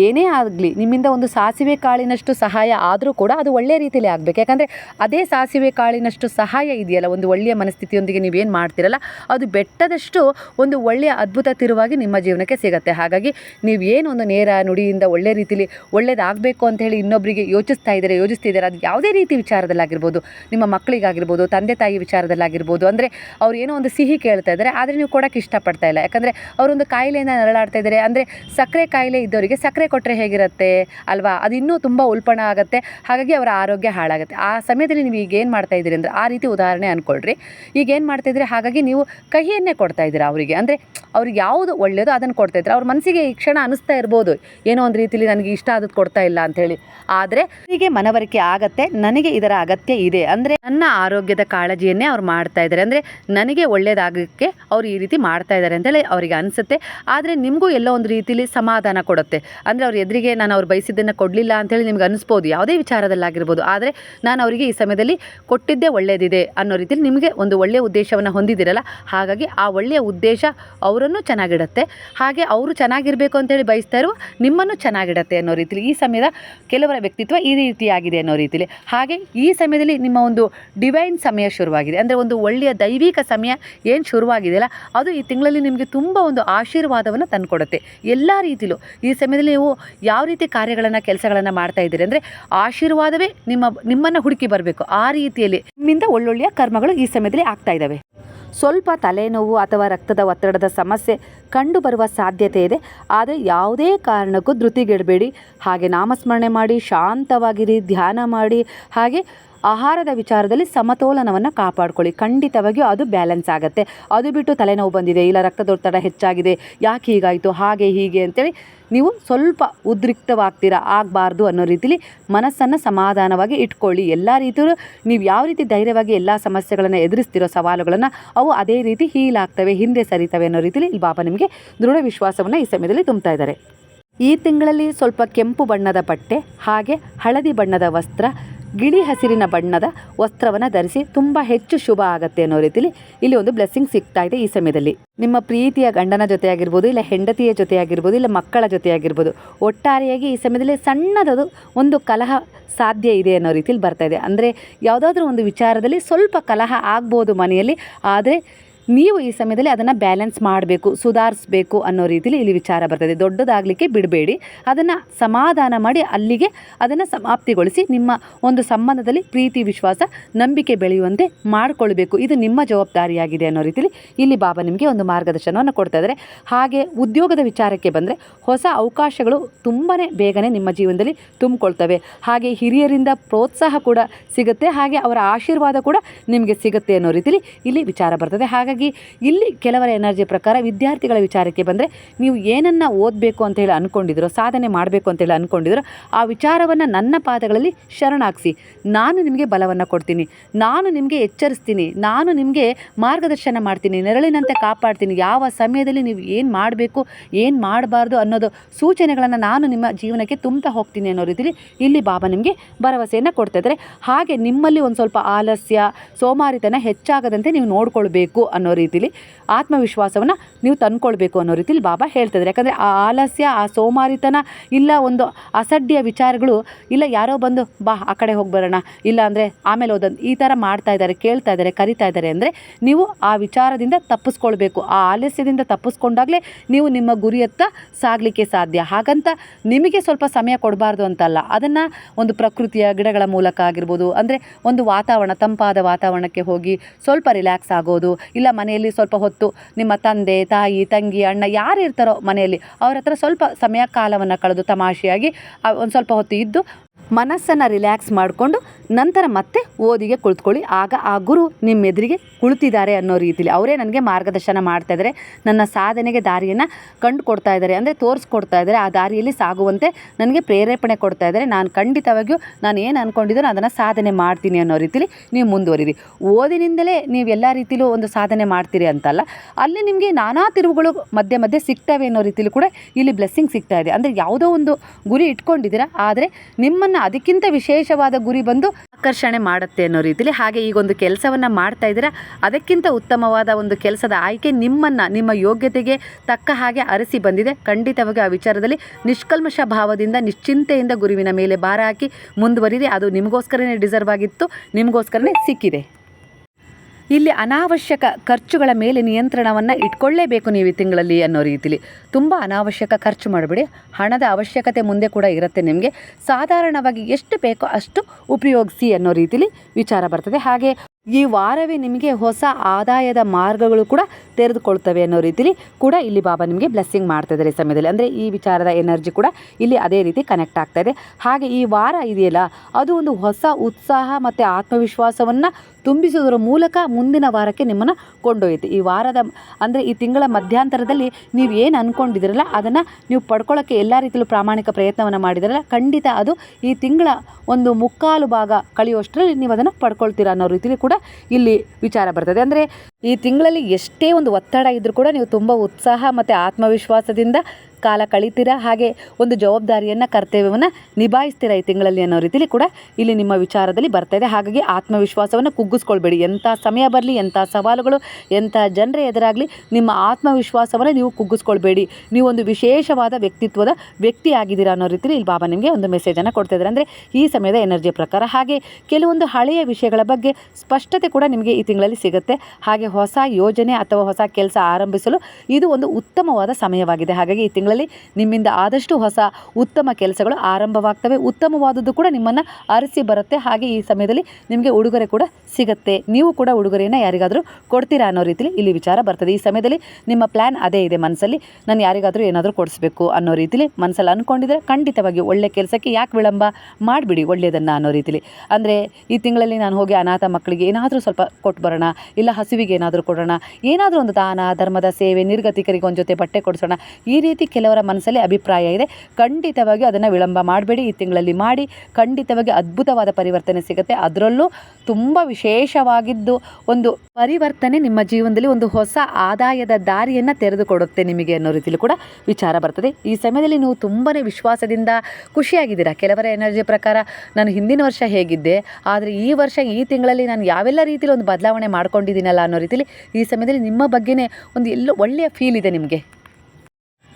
ಏನೇ ಆಗಲಿ, ನಿಮ್ಮಿಂದ ಒಂದು ಸಾಸಿವೆ ಕಾಳಿನಷ್ಟು ಸಹಾಯ ಆದರೂ ಕೂಡ ಅದು ಒಳ್ಳೆಯ ರೀತಿಯಲ್ಲಿ ಆಗಬೇಕು. ಯಾಕಂದರೆ ಅದೇ ಸಾಸಿವೆ ಕಾಳಿನಷ್ಟು ಸಹಾಯ ಇದೆಯಲ್ಲ, ಒಂದು ಒಳ್ಳೆಯ ಮನಸ್ಥಿತಿಯೊಂದಿಗೆ ನೀವೇನು ಮಾಡ್ತಿರಲ್ಲ, ಅದು ಬೆಟ್ಟದಷ್ಟು ಒಂದು ಒಳ್ಳೆಯ ಅದ್ಭುತ ತಿರುವಾಗಿ ನಿಮ್ಮ ಜೀವನಕ್ಕೆ ಸಿಗುತ್ತೆ. ಹಾಗಾಗಿ ನೀವು ಏನು ಒಂದು ನೇರ ನುಡಿಯಿಂದ ಒಳ್ಳೆ ರೀತಿಯಲ್ಲಿ ಒಳ್ಳೇದಾಗಬೇಕು ಅಂತ ಹೇಳಿ ಇನ್ನೊಬ್ಬರಿಗೆ ಯೋಚಿಸ್ತಾ ಇದ್ದಾರೆ, ಯೋಚಿಸ್ತಿದ್ದಾರೆ, ಅದು ಯಾವುದೇ ರೀತಿ ವಿಚಾರದಲ್ಲಾಗಿರ್ಬೋದು. ನಿಮ್ಮ ಮಕ್ಕಳಿಗಾಗಿರ್ಬೋದು, ತಂದೆ ತಾಯಿ ವಿಚಾರದಲ್ಲಾಗಿರ್ಬೋದು. ಅಂದರೆ ಅವ್ರು ಏನೋ ಒಂದು ಸಿಹಿ ಕೇಳ್ತಾ ಇದ್ದಾರೆ, ಆದರೆ ನೀವು ಕೊಡೋಕ್ಕೆ ಇಷ್ಟಪಡ್ತಾ ಇಲ್ಲ. ಯಾಕಂದರೆ ಅವರೊಂದು ಕಾಯಿಲೆಯಿಂದ ನರಳಾಡ್ತಾ ಇದ್ದಾರೆ ಅಂದರೆ ಸಕ್ಕರೆ ಕಾಯಿಲೆ ಇದ್ದವರಿಗೆ ಸಕ್ಕರೆ ಕೊಟ್ಟರೆ ಹೇಗಿರುತ್ತೆ ಅಲ್ವಾ? ಅದು ಇನ್ನೂ ತುಂಬ ಉಲ್ಪಣ ಆಗುತ್ತೆ. ಹಾಗಾಗಿ ಅವರ ಆರೋಗ್ಯ ಹಾಳಾಗುತ್ತೆ. ಆ ಸಮಯದಲ್ಲಿ ನೀವು ಈಗ ಏನು ಮಾಡ್ತಾ ಇದ್ದೀರಿ ಅಂದರೆ ಆ ರೀತಿ ಉದಾಹರಣೆ ಅಂದ್ಕೊಳ್ರಿ ಈಗ ಏನು ಇದ್ದೀರಿ? ಹಾಗಾಗಿ ನೀವು ಕಹಿಯನ್ನೇ ಕೊಡ್ತಾ ಇದ್ದೀರಾ ಅವರಿಗೆ. ಅಂದರೆ ಅವ್ರಿಗೆ ಯಾವುದು ಒಳ್ಳೆಯದು ಅದನ್ನು ಕೊಡ್ತಾ ಇದ್ದಾರೆ. ಅವ್ರ ಮನಸ್ಸಿಗೆ ಈ ಕ್ಷಣ ಅನಿಸ್ತಾ ಇರ್ಬೋದು. ಏನೋ ಒಂದು ರೀತಿಲಿ ನನಗೆ ಇಷ್ಟ ಆದದ್ದು ಕೊಡ್ತಾ ಇಲ್ಲ ಅಂಥೇಳಿ ಆದರೆ ಹೀಗೆ ಮನವರಿಕೆ ಆಗತ್ತೆ. ನನಗೆ ಇದರ ಅಗತ್ಯ ಇದೆ. ಅಂದರೆ ನನ್ನ ಆರೋಗ್ಯದ ಕಾಳಜಿಯನ್ನೇ ಅವ್ರು ಮಾಡ್ತಾ ಇದ್ದಾರೆ. ಅಂದರೆ ನನಗೆ ಒಳ್ಳೆಯದಾಗಕ್ಕೆ ಅವ್ರು ಈ ರೀತಿ ಮಾಡ್ತಾ ಇದ್ದಾರೆ ಅಂತೇಳಿ ಅವರಿಗೆ ಅನಿಸುತ್ತೆ. ಆದರೆ ನಿಮಗೂ ಎಲ್ಲೋ ಒಂದು ರೀತಿಲಿ ಸಮಾಧಾನ ಕೊಡುತ್ತೆ. ಅಂದರೆ ಅವ್ರ ಎದುರಿಗೆ ನಾನು ಅವ್ರು ಬಯಸಿದ್ದನ್ನು ಕೊಡಲಿಲ್ಲ ಅಂತೇಳಿ ನಿಮ್ಗೆ ಅನಿಸ್ಬೋದು, ಯಾವುದೇ ವಿಚಾರದಲ್ಲಾಗಿರ್ಬೋದು. ಆದರೆ ನಾನು ಅವರಿಗೆ ಈ ಸಮಯದಲ್ಲಿ ಕೊಟ್ಟಿದ್ದೇ ಒಳ್ಳೆಯದಿದೆ ಅನ್ನೋ ರೀತಿಲಿ ನಿಮಗೆ ಒಂದು ಒಳ್ಳೆಯ ಉದ್ದೇಶವನ್ನು ಹೊಂದಿದ್ದೀರಲ್ಲ, ಹಾಗಾಗಿ ಆ ಒಳ್ಳೆಯ ಉದ್ದೇಶ ಅವರನ್ನು ಚೆನ್ನಾಗಿಡುತ್ತೆ. ಹಾಗೆ ಅವರು ಚೆನ್ನಾಗಿರಬೇಕು ಅಂತೇಳಿ ಬಯಸ್ತಾ ಇರುವ ನಿಮ್ಮನ್ನು ಚೆನ್ನಾಗಿಡತ್ತೆ ಅನ್ನೋ ರೀತಿಲಿ ಈ ಸಮಯದ ಕೆಲವರ ವ್ಯಕ್ತಿತ್ವ ಈ ರೀತಿಯಾಗಿದೆ ಅನ್ನೋ ರೀತಿಲಿ. ಹಾಗೆ ಈ ಸಮಯದಲ್ಲಿ ನಿಮ್ಮ ಒಂದು ಡಿವೈನ್ ಸಮಯ ಶುರುವಾಗಿದೆ. ಅಂದರೆ ಒಂದು ಒಳ್ಳೆಯ ದೈವಿಕ ಸಮಯ ಏನು ಶುರುವಾಗಿದೆಯಲ್ಲ, ಅದು ಈ ತಿಂಗಳಲ್ಲಿ ನಿಮಗೆ ತುಂಬ ಒಂದು ಆಶೀರ್ವಾದವನ್ನು ತಂದುಕೊಡುತ್ತೆ ಎಲ್ಲ ರೀತಿಲೂ ಈ ಸಮಯದಲ್ಲಿ ನೀವು ಯಾವ ರೀತಿ ಕಾರ್ಯಗಳನ್ನು, ಕೆಲಸಗಳನ್ನು ಮಾಡ್ತಾ ಇದ್ದೀರಿ ಅಂದರೆ ಆಶೀರ್ವಾದವೇ ನಿಮ್ಮ, ನಿಮ್ಮನ್ನು ಹುಡುಕಿ ಬರಬೇಕು. ಆ ರೀತಿಯಲ್ಲಿ ನಿಮ್ಮಿಂದ ಒಳ್ಳೊಳ್ಳೆಯ ಕರ್ಮಗಳು ಈ ಸಮಯದಲ್ಲಿ ಆಗ್ತಾ ಇದ್ದಾವೆ. ಸ್ವಲ್ಪ ತಲೆನೋವು ಅಥವಾ ರಕ್ತದ ಒತ್ತಡದ ಸಮಸ್ಯೆ ಕಂಡುಬರುವ ಸಾಧ್ಯತೆ ಇದೆ. ಆದರೆ ಯಾವುದೇ ಕಾರಣಕ್ಕೂ ಧೃತಿಗೆಡಬೇಡಿ. ಹಾಗೆ ನಾಮಸ್ಮರಣೆ ಮಾಡಿ, ಶಾಂತವಾಗಿರಿ, ಧ್ಯಾನ ಮಾಡಿ, ಹಾಗೆ ಆಹಾರದ ವಿಚಾರದಲ್ಲಿ ಸಮತೋಲನವನ್ನು ಕಾಪಾಡ್ಕೊಳ್ಳಿ. ಖಂಡಿತವಾಗಿಯೂ ಅದು ಬ್ಯಾಲೆನ್ಸ್ ಆಗುತ್ತೆ. ಅದು ಬಿಟ್ಟು ತಲೆನೋವು ಬಂದಿದೆ, ಇಲ್ಲ ರಕ್ತದೊತ್ತಡ ಹೆಚ್ಚಾಗಿದೆ, ಯಾಕೆ ಹೀಗಾಯಿತು, ಹಾಗೆ ಹೀಗೆ ಅಂತೇಳಿ ನೀವು ಸ್ವಲ್ಪ ಉದ್ರಿಕ್ತವಾಗ್ತೀರಾ ಆಗಬಾರ್ದು ಅನ್ನೋ ರೀತಿಲಿ ಮನಸ್ಸನ್ನು ಸಮಾಧಾನವಾಗಿ ಇಟ್ಕೊಳ್ಳಿ. ಎಲ್ಲ ರೀತಿಯಲ್ಲೂ ನೀವು ಯಾವ ರೀತಿ ಧೈರ್ಯವಾಗಿ ಎಲ್ಲ ಸಮಸ್ಯೆಗಳನ್ನು ಎದುರಿಸ್ತಿರೋ, ಸವಾಲುಗಳನ್ನು ಅವು ಅದೇ ರೀತಿ ಹೀಲ್ ಆಗ್ತವೆ, ಹಿಂದೆ ಸರಿತವೆ ಅನ್ನೋ ರೀತಿಲಿ ಇಲ್ಲಿ ಬಾಬಾ ನಿಮಗೆ ದೃಢ ವಿಶ್ವಾಸವನ್ನು ಈ ಸಮಯದಲ್ಲಿ ತುಂಬ್ತಾ ಇದ್ದಾರೆ. ಈ ತಿಂಗಳಲ್ಲಿ ಸ್ವಲ್ಪ ಕೆಂಪು ಬಣ್ಣದ ಬಟ್ಟೆ ಹಾಗೆ ಹಳದಿ ಬಣ್ಣದ ವಸ್ತ್ರ ಗಿಳಿ ಹಸಿರಿನ ಬಣ್ಣದ ವಸ್ತ್ರವನ್ನು ಧರಿಸಿ ತುಂಬ ಹೆಚ್ಚು ಶುಭ ಆಗುತ್ತೆ ಅನ್ನೋ ರೀತಿಲಿ ಇಲ್ಲಿ ಒಂದು ಬ್ಲೆಸ್ಸಿಂಗ್ ಸಿಗ್ತಾ ಇದೆ ಈ ಸಮಯದಲ್ಲಿ. ನಿಮ್ಮ ಪ್ರೀತಿಯ ಗಂಡನ ಜೊತೆ ಆಗಿರ್ಬೋದು ಇಲ್ಲ ಹೆಂಡತಿಯ ಜೊತೆ ಆಗಿರ್ಬೋದು ಇಲ್ಲ ಮಕ್ಕಳ ಜೊತೆ ಆಗಿರ್ಬೋದು ಒಟ್ಟಾರೆಯಾಗಿ ಈ ಸಮಯದಲ್ಲಿ ಸಣ್ಣದದು ಒಂದು ಕಲಹ ಸಾಧ್ಯ ಇದೆ ಅನ್ನೋ ರೀತಿಲಿ ಬರ್ತಾ ಇದೆ. ಅಂದರೆ ಯಾವುದಾದ್ರೂ ಒಂದು ವಿಚಾರದಲ್ಲಿ ಸ್ವಲ್ಪ ಕಲಹ ಆಗ್ಬೋದು ಮನೆಯಲ್ಲಿ, ಆದರೆ ನೀವು ಈ ಸಮಯದಲ್ಲಿ ಅದನ್ನು ಬ್ಯಾಲೆನ್ಸ್ ಮಾಡಬೇಕು, ಸುಧಾರಿಸಬೇಕು ಅನ್ನೋ ರೀತಿಲಿ ಇಲ್ಲಿ ವಿಚಾರ ಬರ್ತದೆ. ದೊಡ್ಡದಾಗಲಿಕ್ಕೆ ಬಿಡಬೇಡಿ. ಅದನ್ನು ಸಮಾಧಾನ ಮಾಡಿ ಅಲ್ಲಿಗೆ ಅದನ್ನು ಸಮಾಪ್ತಿಗೊಳಿಸಿ ನಿಮ್ಮ ಒಂದು ಸಂಬಂಧದಲ್ಲಿ ಪ್ರೀತಿ, ವಿಶ್ವಾಸ, ನಂಬಿಕೆ ಬೆಳೆಯುವಂತೆ ಮಾಡಿಕೊಳ್ಬೇಕು. ಇದು ನಿಮ್ಮ ಜವಾಬ್ದಾರಿಯಾಗಿದೆ ಅನ್ನೋ ರೀತಿಲಿ ಇಲ್ಲಿ ಬಾಬಾ ನಿಮಗೆ ಒಂದು ಮಾರ್ಗದರ್ಶನವನ್ನು ಕೊಡ್ತಾ ಇದ್ದಾರೆ. ಹಾಗೆ ಉದ್ಯೋಗದ ವಿಚಾರಕ್ಕೆ ಬಂದರೆ ಹೊಸ ಅವಕಾಶಗಳು ತುಂಬಾ ಬೇಗನೆ ನಿಮ್ಮ ಜೀವನದಲ್ಲಿ ತುಂಬಿಕೊಳ್ತವೆ. ಹಾಗೆ ಹಿರಿಯರಿಂದ ಪ್ರೋತ್ಸಾಹ ಕೂಡ ಸಿಗುತ್ತೆ. ಹಾಗೆ ಅವರ ಆಶೀರ್ವಾದ ಕೂಡ ನಿಮಗೆ ಸಿಗುತ್ತೆ ಅನ್ನೋ ರೀತಿಲಿ ಇಲ್ಲಿ ವಿಚಾರ ಬರ್ತದೆ. ಹಾಗಾಗಿ ಇಲ್ಲಿ ಕೆಲವರ ಎನರ್ಜಿ ಪ್ರಕಾರ ವಿದ್ಯಾರ್ಥಿಗಳ ವಿಚಾರಕ್ಕೆ ಬಂದರೆ ನೀವು ಏನನ್ನು ಓದಬೇಕು ಅಂತ ಹೇಳಿ ಅಂದ್ಕೊಂಡಿದ್ರು ಸಾಧನೆ ಮಾಡಬೇಕು ಅಂತ ಹೇಳಿ ಅಂದ್ಕೊಂಡಿದ್ರೋ ಆ ವಿಚಾರವನ್ನು ನನ್ನ ಪಾದಗಳಲ್ಲಿ ಶರಣಾಗಿಸಿ. ನಾನು ನಿಮಗೆ ಬಲವನ್ನು ಕೊಡ್ತೀನಿ. ನಾನು ನಿಮಗೆ ಎಚ್ಚರಿಸ್ತೀನಿ. ನಾನು ನಿಮಗೆ ಮಾರ್ಗದರ್ಶನ ಮಾಡ್ತೀನಿ. ನೆರಳಿನಂತೆ ಕಾಪಾಡ್ತೀನಿ. ಯಾವ ಸಮಯದಲ್ಲಿ ನೀವು ಏನು ಮಾಡಬೇಕು, ಏನು ಮಾಡಬಾರ್ದು ಅನ್ನೋದು ಸೂಚನೆಗಳನ್ನು ನಾನು ನಿಮ್ಮ ಜೀವನಕ್ಕೆ ತುಂಬ್ತಾ ಹೋಗ್ತೀನಿ ಅನ್ನೋ ರೀತಿಯಲ್ಲಿ ಇಲ್ಲಿ ಬಾಬಾ ನಿಮಗೆ ಭರವಸೆಯನ್ನು ಕೊಡ್ತಾ ಇದ್ದಾರೆ. ಹಾಗೆ ನಿಮ್ಮಲ್ಲಿ ಒಂದು ಸ್ವಲ್ಪ ಆಲಸ್ಯ, ಸೋಮಾರಿತನ ಹೆಚ್ಚಾಗದಂತೆ ನೀವು ನೋಡ್ಕೊಳ್ಬೇಕು ಅನ್ನೋ ರೀತಿಲಿ ಆತ್ಮವಿಶ್ವಾಸವನ್ನು ನೀವು ತಂದ್ಕೊಳ್ಬೇಕು ಅನ್ನೋ ರೀತಿಲಿ ಬಾಬಾ ಹೇಳ್ತಿದ್ದಾರೆ. ಯಾಕಂದರೆ ಆ ಆಲಸ್ಯ, ಆ ಸೋಮಾರಿತನ, ಇಲ್ಲ ಒಂದು ಅಸಡ್ಡಿಯ ವಿಚಾರಗಳು, ಇಲ್ಲ ಯಾರೋ ಬಂದು, ಬಾ, ಆ ಕಡೆ ಹೋಗಿ ಬರೋಣ. ಇಲ್ಲ ಅಂದರೆ, ಆಮೇಲೆ ಹೋದ ಈ ಥರ ಮಾಡ್ತಾ ಇದ್ದಾರೆ, ಕೇಳ್ತಾ ಇದ್ದಾರೆ, ಕರಿತಾ ಇದ್ದಾರೆ ಅಂದರೆ ನೀವು ಆ ವಿಚಾರದಿಂದ ತಪ್ಪಿಸ್ಕೊಳ್ಬೇಕು. ಆ ಆಲಸ್ಯದಿಂದ ತಪ್ಪಿಸ್ಕೊಂಡಾಗಲೇ ನೀವು ನಿಮ್ಮ ಗುರಿಯತ್ತ ಸಾಗಲಿಕ್ಕೆ ಸಾಧ್ಯ. ಹಾಗಂತ ನಿಮಗೆ ಸ್ವಲ್ಪ ಸಮಯ ಕೊಡಬಾರ್ದು ಅಂತಲ್ಲ. ಅದನ್ನು ಒಂದು ಪ್ರಕೃತಿಯ ಗಿಡಗಳ ಮೂಲಕ ಆಗಿರ್ಬೋದು, ಅಂದರೆ ಒಂದು ವಾತಾವರಣ, ತಂಪಾದ ವಾತಾವರಣಕ್ಕೆ ಹೋಗಿ ಸ್ವಲ್ಪ ರಿಲ್ಯಾಕ್ಸ್ ಆಗೋದು, ಇಲ್ಲ ಮನೆಯಲ್ಲಿ ಸ್ವಲ್ಪ ಹೊತ್ತು ನಿಮ್ಮ ತಂದೆ, ತಾಯಿ, ತಂಗಿ, ಅಣ್ಣ ಯಾರು ಇರ್ತಾರೋ ಮನೆಯಲ್ಲಿ, ಅವ್ರ ಹತ್ರ ಸ್ವಲ್ಪ ಸಮಯ ಕಾಲವನ್ನು ಕಳೆದು ತಮಾಷೆಯಾಗಿ ಒಂದು ಸ್ವಲ್ಪ ಹೊತ್ತು ಇದ್ದು ಮನಸ್ಸನ್ನು ರಿಲ್ಯಾಕ್ಸ್ ಮಾಡಿಕೊಂಡು ನಂತರ ಮತ್ತೆ ಓದಿಗೆ ಕುಳಿತುಕೊಳ್ಳಿ. ಆಗ ಆ ಗುರು ನಿಮ್ಮ ಎದುರಿಗೆ ಕುಳಿತಿದ್ದಾರೆ ಅನ್ನೋ ರೀತಿಲಿ. ಅವರೇ ನನಗೆ ಮಾರ್ಗದರ್ಶನ ಮಾಡ್ತಾ ಇದ್ದಾರೆ ನನ್ನ ಸಾಧನೆಗೆ ದಾರಿಯನ್ನು ಕಂಡುಕೊಡ್ತಾ ಇದ್ದಾರೆ ಅಂದರೆ ತೋರಿಸ್ಕೊಡ್ತಾ ಇದ್ದಾರೆ ಆ ದಾರಿಯಲ್ಲಿ ಸಾಗುವಂತೆ ನನಗೆ ಪ್ರೇರೇಪಣೆ ಕೊಡ್ತಾ ಇದ್ದಾರೆ ನಾನು ಖಂಡಿತವಾಗಿಯೂ ನಾನು ಏನು ಅಂದ್ಕೊಂಡಿದ್ದೀನೋ ಅದನ್ನು ಸಾಧನೆ ಮಾಡ್ತೀನಿ ಅನ್ನೋ ರೀತಿಲಿ ನೀವು ಮುಂದುವರಿರಿ. ಓದಿನಿಂದಲೇ ನೀವು ಎಲ್ಲ ರೀತಿಲೂ ಒಂದು ಸಾಧನೆ ಮಾಡ್ತೀರಿ ಅಂತಲ್ಲ. ಅಲ್ಲಿ ನಿಮಗೆ ನಾನಾ ತಿರುವುಗಳು ಮಧ್ಯೆ ಮಧ್ಯೆ ಸಿಗ್ತವೆ ಅನ್ನೋ ರೀತಿಲಿ ಕೂಡ ಇಲ್ಲಿ ಬ್ಲೆಸ್ಸಿಂಗ್ ಸಿಗ್ತಾ ಇದೆ. ಅಂದರೆ ಯಾವುದೋ ಒಂದು ಗುರಿ ಇಟ್ಕೊಂಡಿದ್ದೀರಾ. ಆದರೆ ನಿಮ್ಮನ್ನು ಅದಕ್ಕಿಂತ ವಿಶೇಷವಾದ ಗುರಿ ಬಂದು ಆಕರ್ಷಣೆ ಮಾಡುತ್ತೆ ಅನ್ನೋ ರೀತಿಲಿ, ಹಾಗೆ ಈಗ ಒಂದು ಕೆಲಸವನ್ನು ಮಾಡ್ತಾ ಇದ್ದೀರಾ, ಅದಕ್ಕಿಂತ ಉತ್ತಮವಾದ ಒಂದು ಕೆಲಸದ ಆಯ್ಕೆ ನಿಮ್ಮನ್ನು, ನಿಮ್ಮ ಯೋಗ್ಯತೆಗೆ ತಕ್ಕ ಹಾಗೆ ಅರಸಿ ಬಂದಿದೆ. ಖಂಡಿತವಾಗಿ ಆ ವಿಚಾರದಲ್ಲಿ ನಿಷ್ಕಲ್ಮಶ ಭಾವದಿಂದ, ನಿಶ್ಚಿಂತೆಯಿಂದ ಗುರುವಿನ ಮೇಲೆ ಭಾರ ಹಾಕಿ ಮುಂದುವರಿದೆ. ಅದು ನಿಮಗೋಸ್ಕರನೇ ಡಿಸರ್ವ್ ಆಗಿತ್ತು, ನಿಮಗೋಸ್ಕರನೇ ಸಿಕ್ಕಿದೆ. ಇಲ್ಲಿ ಅನಾವಶ್ಯಕ ಖರ್ಚುಗಳ ಮೇಲೆ ನಿಯಂತ್ರಣವನ್ನು ಇಟ್ಕೊಳ್ಳೇಬೇಕು ನೀವು ಈ ತಿಂಗಳಲ್ಲಿ ಅನ್ನೋ ರೀತಿಲಿ. ತುಂಬ ಅನಾವಶ್ಯಕ ಖರ್ಚು ಮಾಡಬೇಡಿ. ಹಣದ ಅವಶ್ಯಕತೆ ಮುಂದೆ ಕೂಡ ಇರುತ್ತೆ ನಿಮಗೆ. ಸಾಧಾರಣವಾಗಿ ಎಷ್ಟು ಬೇಕೋ ಅಷ್ಟು ಉಪಯೋಗಿಸಿ ಅನ್ನೋ ರೀತಿಲಿ ವಿಚಾರ ಬರ್ತದೆ. ಹಾಗೆ ಈ ವಾರವೇ ನಿಮಗೆ ಹೊಸ ಆದಾಯದ ಮಾರ್ಗಗಳು ಕೂಡ ತೆರೆದುಕೊಳ್ತವೆ ಅನ್ನೋ ರೀತಿಲಿ ಕೂಡ ಇಲ್ಲಿ ಬಾಬಾ ನಿಮಗೆ ಬ್ಲೆಸ್ಸಿಂಗ್ ಮಾಡ್ತಾ ಇದ್ದಾರೆ ಸಮಯದಲ್ಲಿ. ಅಂದರೆ ಈ ವಿಚಾರದ ಎನರ್ಜಿ ಕೂಡ ಇಲ್ಲಿ ಅದೇ ರೀತಿ ಕನೆಕ್ಟ್ ಆಗ್ತಾ ಇದೆ. ಹಾಗೆ ಈ ವಾರ ಇದೆಯಲ್ಲ, ಅದು ಒಂದು ಹೊಸ ಉತ್ಸಾಹ ಮತ್ತು ಆತ್ಮವಿಶ್ವಾಸವನ್ನು ತುಂಬಿಸುವುದರ ಮೂಲಕ ಮುಂದಿನ ವಾರಕ್ಕೆ ನಿಮ್ಮನ್ನು ಕೊಂಡೊಯ್ಯುತ್ತೆ. ಈ ವಾರದ, ಅಂದರೆ ಈ ತಿಂಗಳ ಮಧ್ಯಾಂತರದಲ್ಲಿ ನೀವು ಏನು ಅಂದ್ಕೊಂಡಿದ್ದೀರಲ್ಲ ಅದನ್ನು ನೀವು ಪಡ್ಕೊಳ್ಳೋಕ್ಕೆ ಎಲ್ಲ ರೀತಿಯಲ್ಲೂ ಪ್ರಾಮಾಣಿಕ ಪ್ರಯತ್ನವನ್ನು ಮಾಡಿದಿರಲ್ಲ, ಖಂಡಿತ ಅದು ಈ ತಿಂಗಳ ಒಂದು ಮುಕ್ಕಾಲು ಭಾಗ ಕಳೆಯುವಷ್ಟರಲ್ಲಿ ನೀವು ಅದನ್ನು ಪಡ್ಕೊಳ್ತೀರ ಅನ್ನೋ ರೀತಿಯಲ್ಲಿ ಕೂಡ ಇಲ್ಲಿ ವಿಚಾರ ಬರ್ತದೆ. ಅಂದರೆ ಈ ತಿಂಗಳಲ್ಲಿ ಎಷ್ಟೇ ಒಂದು ಒತ್ತಡ ಇದ್ದರೂ ಕೂಡ ನೀವು ತುಂಬ ಉತ್ಸಾಹ ಮತ್ತು ಆತ್ಮವಿಶ್ವಾಸದಿಂದ ಕಾಲ ಕಳೀತೀರಾ? ಹಾಗೆ ಒಂದು ಜವಾಬ್ದಾರಿಯನ್ನು, ಕರ್ತವ್ಯವನ್ನು ನಿಭಾಯಿಸ್ತೀರಾ ಈ ತಿಂಗಳಲ್ಲಿ ಅನ್ನೋ ರೀತಿಯಲ್ಲಿ ಕೂಡ ಇಲ್ಲಿ ನಿಮ್ಮ ವಿಚಾರದಲ್ಲಿ ಬರ್ತಾ ಇದೆ. ಹಾಗಾಗಿ ಆತ್ಮವಿಶ್ವಾಸವನ್ನು ಕುಗ್ಗಿಸ್ಕೊಳ್ಬೇಡಿ. ಎಂಥ ಸಮಯ ಬರಲಿ, ಎಂಥ ಸವಾಲುಗಳು, ಎಂಥ ಜನರ ಎದುರಾಗಲಿ ನಿಮ್ಮ ಆತ್ಮವಿಶ್ವಾಸವನ್ನು ನೀವು ಕುಗ್ಗಿಸ್ಕೊಳ್ಬೇಡಿ. ನೀವು ಒಂದು ವಿಶೇಷವಾದ ವ್ಯಕ್ತಿತ್ವದ ವ್ಯಕ್ತಿ ಆಗಿದ್ದೀರಾ ಅನ್ನೋ ರೀತಿಯಲ್ಲಿ ಇಲ್ಲಿ ಬಾಬಾ ನಿಮಗೆ ಒಂದು ಮೆಸೇಜನ್ನು ಕೊಡ್ತಾ ಇದ್ದಾರೆ. ಅಂದರೆ ಈ ಸಮಯದ ಎನರ್ಜಿ ಪ್ರಕಾರ. ಹಾಗೆ ಕೆಲವೊಂದು ಹಳೆಯ ವಿಷಯಗಳ ಬಗ್ಗೆ ಸ್ಪಷ್ಟತೆ ಕೂಡ ನಿಮಗೆ ಈ ತಿಂಗಳಲ್ಲಿ ಸಿಗುತ್ತೆ. ಹಾಗೆ ಹೊಸ ಯೋಜನೆ ಅಥವಾ ಹೊಸ ಕೆಲಸ ಆರಂಭಿಸಲು ಇದು ಒಂದು ಉತ್ತಮವಾದ ಸಮಯವಾಗಿದೆ. ಹಾಗಾಗಿ ಈ ತಿಂಗಳಲ್ಲಿ ನಿಮ್ಮಿಂದ ಆದಷ್ಟು ಹೊಸ ಉತ್ತಮ ಕೆಲಸಗಳು ಆರಂಭವಾಗ್ತವೆ. ಉತ್ತಮವಾದದ್ದು ಕೂಡ ನಿಮ್ಮನ್ನು ಅರಸಿ ಬರುತ್ತೆ. ಹಾಗೆ ಈ ಸಮಯದಲ್ಲಿ ನಿಮಗೆ ಉಡುಗೊರೆ ಕೂಡ ಸಿಗುತ್ತೆ. ನೀವು ಕೂಡ ಉಡುಗೊರೆಯನ್ನು ಯಾರಿಗಾದರೂ ಕೊಡ್ತೀರಾ ಅನ್ನೋ ರೀತಿಯಲ್ಲಿ ಇಲ್ಲಿ ವಿಚಾರ ಬರ್ತದೆ. ಈ ಸಮಯದಲ್ಲಿ ನಿಮ್ಮ ಪ್ಲ್ಯಾನ್ ಅದೇ ಇದೆ ಮನಸ್ಸಲ್ಲಿ. ನಾನು ಯಾರಿಗಾದರೂ ಏನಾದರೂ ಕೊಡಿಸ್ಬೇಕು ಅನ್ನೋ ರೀತಿಲಿ ಮನಸ್ಸಲ್ಲಿ ಅಂದ್ಕೊಂಡಿದ್ರೆ ಖಂಡಿತವಾಗಿ ಒಳ್ಳೆ ಕೆಲಸಕ್ಕೆ ಯಾಕೆ ವಿಳಂಬ ಮಾಡಿಬಿಡಿ ಒಳ್ಳೆಯದನ್ನು ಅನ್ನೋ ರೀತಿಲಿ. ಅಂದರೆ ಈ ತಿಂಗಳಲ್ಲಿ ನಾನು ಹೋಗಿ ಅನಾಥ ಮಕ್ಕಳಿಗೆ ಏನಾದರೂ ಸ್ವಲ್ಪ ಕೊಟ್ಟು ಬರೋಣ, ಇಲ್ಲ ಹಸಿವಿಗೆ ಏನಾದರೂ ಕೊಡೋಣ, ಏನಾದರೂ ಒಂದು ದಾನ, ಧರ್ಮದ ಸೇವೆ, ನಿರ್ಗತಿಕರಿಗೆ ಒಂದು ಜೊತೆ ಬಟ್ಟೆ ಕೊಡಿಸೋಣ, ಈ ರೀತಿ ಕೆಲವರ ಮನಸ್ಸಲ್ಲಿ ಅಭಿಪ್ರಾಯ ಇದೆ. ಖಂಡಿತವಾಗಿಯೂ ಅದನ್ನು ವಿಳಂಬ ಮಾಡಬೇಡಿ. ಈ ತಿಂಗಳಲ್ಲಿ ಮಾಡಿ ಖಂಡಿತವಾಗಿ ಅದ್ಭುತವಾದ ಪರಿವರ್ತನೆ ಸಿಗುತ್ತೆ. ಅದರಲ್ಲೂ ತುಂಬ ವಿಶೇಷವಾಗಿದ್ದು ಒಂದು ಪರಿವರ್ತನೆ ನಿಮ್ಮ ಜೀವನದಲ್ಲಿ ಒಂದು ಹೊಸ ಆದಾಯದ ದಾರಿಯನ್ನು ತೆರೆದುಕೊಡುತ್ತೆ ನಿಮಗೆ ಅನ್ನೋ ರೀತಿಯಲ್ಲಿ ಕೂಡ ವಿಚಾರ ಬರ್ತದೆ. ಈ ಸಮಯದಲ್ಲಿ ನೀವು ತುಂಬಾ ವಿಶ್ವಾಸದಿಂದ ಖುಷಿಯಾಗಿದ್ದೀರಾ? ಕೆಲವರ ಎನರ್ಜಿ ಪ್ರಕಾರ ನಾನು ಹಿಂದಿನ ವರ್ಷ ಹೇಗಿದ್ದೆ, ಆದರೆ ಈ ವರ್ಷ ಈ ತಿಂಗಳಲ್ಲಿ ನಾನು ಯಾವೆಲ್ಲ ರೀತಿಯಲ್ಲಿ ಒಂದು ಬದಲಾವಣೆ ಮಾಡ್ಕೊಂಡಿದ್ದೀನಲ್ಲ ಅನ್ನೋ ರೀತಿಯಲ್ಲಿ ಈ ಸಮಯದಲ್ಲಿ ನಿಮ್ಮ ಬಗ್ಗೆನೇ ಒಂದು ಎಲ್ಲೋ ಒಳ್ಳೆಯ ಫೀಲ್ ಇದೆ ನಿಮಗೆ.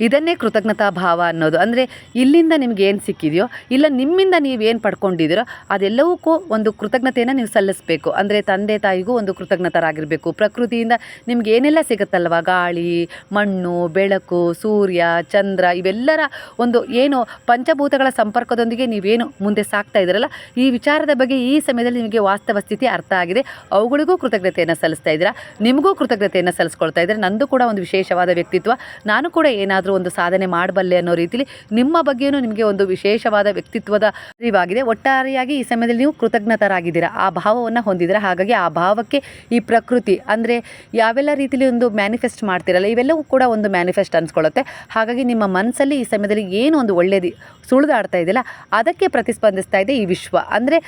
ಇದನ್ನೇ ಕೃತಜ್ಞತಾ ಭಾವ ಅನ್ನೋದು. ಅಂದರೆ ಇಲ್ಲಿಂದ ನಿಮ್ಗೆ ಏನು ಸಿಕ್ಕಿದೆಯೋ, ಇಲ್ಲ ನಿಮ್ಮಿಂದ ನೀವೇನು ಪಡ್ಕೊಂಡಿದ್ದೀರೋ, ಅದೆಲ್ಲವಕ್ಕೂ ಒಂದು ಕೃತಜ್ಞತೆಯನ್ನು ನೀವು ಸಲ್ಲಿಸಬೇಕು. ಅಂದರೆ ತಂದೆ ತಾಯಿಗೂ ಒಂದು ಕೃತಜ್ಞತರಾಗಿರಬೇಕು. ಪ್ರಕೃತಿಯಿಂದ ನಿಮ್ಗೆ ಏನೆಲ್ಲ ಸಿಗುತ್ತಲ್ವ? ಗಾಳಿ, ಮಣ್ಣು, ಬೆಳಕು, ಸೂರ್ಯ, ಚಂದ್ರ, ಇವೆಲ್ಲರ ಒಂದು ಏನು ಪಂಚಭೂತಗಳ ಸಂಪರ್ಕದೊಂದಿಗೆ ನೀವೇನು ಮುಂದೆ ಸಾಕ್ತಾ ಇದ್ದೀರಲ್ಲ, ಈ ವಿಚಾರದ ಬಗ್ಗೆ ಈ ಸಮಯದಲ್ಲಿ ನಿಮಗೆ ವಾಸ್ತವ ಸ್ಥಿತಿ ಅರ್ಥ ಆಗಿದೆ. ಅವುಗಳಿಗೂ ಕೃತಜ್ಞತೆಯನ್ನು ಸಲ್ಲಿಸ್ತಾ ಇದ್ದೀರಾ? ನಿಮಗೂ ಕೃತಜ್ಞತೆಯನ್ನು ಸಲ್ಲಿಸ್ಕೊಳ್ತಾ ಇದ್ದಾರೆ? ನಂದು ಕೂಡ ಒಂದು ವಿಶೇಷವಾದ ವ್ಯಕ್ತಿತ್ವ. ನಾನು ಕೂಡ ಏನಾದರೂ ಒಂದು ಸಾಧನೆ ಮಾಡಬಲ್ಲೆ ಅನ್ನೋ ರೀತಿಲಿ ನಿಮ್ಮ ಬಗ್ಗೆಯೂ ನಿಮಗೆ ಒಂದು ವಿಶೇಷವಾದ ವ್ಯಕ್ತಿತ್ವದ ಅರಿವಾಗಿದೆ. ಒಟ್ಟಾರೆಯಾಗಿ ಈ ಸಮಯದಲ್ಲಿ ನೀವು ಕೃತಜ್ಞತರಾಗಿದ್ದೀರಾ? ಆ ಭಾವವನ್ನು ಹೊಂದಿದ್ದೀರಾ? ಹಾಗಾಗಿ ಆ ಭಾವಕ್ಕೆ ಈ ಪ್ರಕೃತಿ ಅಂದರೆ ಯಾವೆಲ್ಲ ರೀತಿಲಿ ಒಂದು ಮ್ಯಾನಿಫೆಸ್ಟ್ ಮಾಡ್ತಿರಲ್ಲ, ಇವೆಲ್ಲವೂ ಕೂಡ ಒಂದು ಮ್ಯಾನಿಫೆಸ್ಟ್ ಅನ್ಸ್ಕೊಳ್ಳುತ್ತೆ. ಹಾಗಾಗಿ ನಿಮ್ಮ ಮನಸ್ಸಲ್ಲಿ ಈ ಸಮಯದಲ್ಲಿ ಏನು ಒಂದು ಒಳ್ಳೆಯದು ಸುಳಿದಾಡ್ತಾ ಇದೆಯಲ್ಲ, ಅದಕ್ಕೆ ಪ್ರತಿಸ್ಪಂದಿಸ್ತಾ ಇದೆ ಈ ವಿಶ್ವ. ಅಂದರೆ